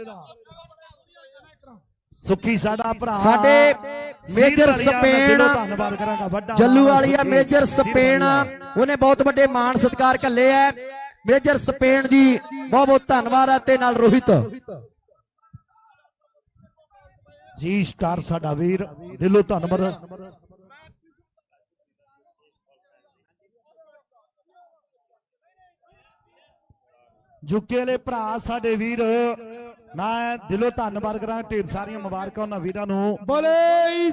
ਸੁੱਖੀ ਸਾਡਾ ਭਰਾ। ਸਾਡੇ ਮੇਜਰ ਸਪੇਨ ਧੰਨਵਾਦ ਕਰਾਂਗਾ ਵੱਡਾ ਜੱਲੂ ਵਾਲੀ ਆ ਮੇਜਰ ਸਪੇਨ। ਉਹਨੇ ਬਹੁਤ ਵੱਡੇ ਮਾਣ ਸਤਿਕਾਰ ਕੱਲੇ ਐ ਮੇਜਰ ਸਪੇਨ ਜੀ ਬਹੁਤ ਬਹੁਤ ਧੰਨਵਾਦ ਹੈ ਤੇ ਨਾਲ ਰੋਹਿਤ। ਜੀ, ਸਟਾਰ ਸਾਡਾ ਵੀਰ, ਦਿਲੋਂ ਧੰਨਵਾਦ। ਜੁਕੇ ਵਾਲੇ ਭਰਾ ਸਾਡੇ ਵੀਰ, ਮੈਂ ਦਿਲੋਂ ਧੰਨਵਾਦ ਕਰਾਂ, ਢੇਰ ਸਾਰੀਆਂ ਮੁਬਾਰਕਾਂ ਉਹਨਾਂ ਵੀਰਾਂ ਨੂੰ। ਬੋਲੇ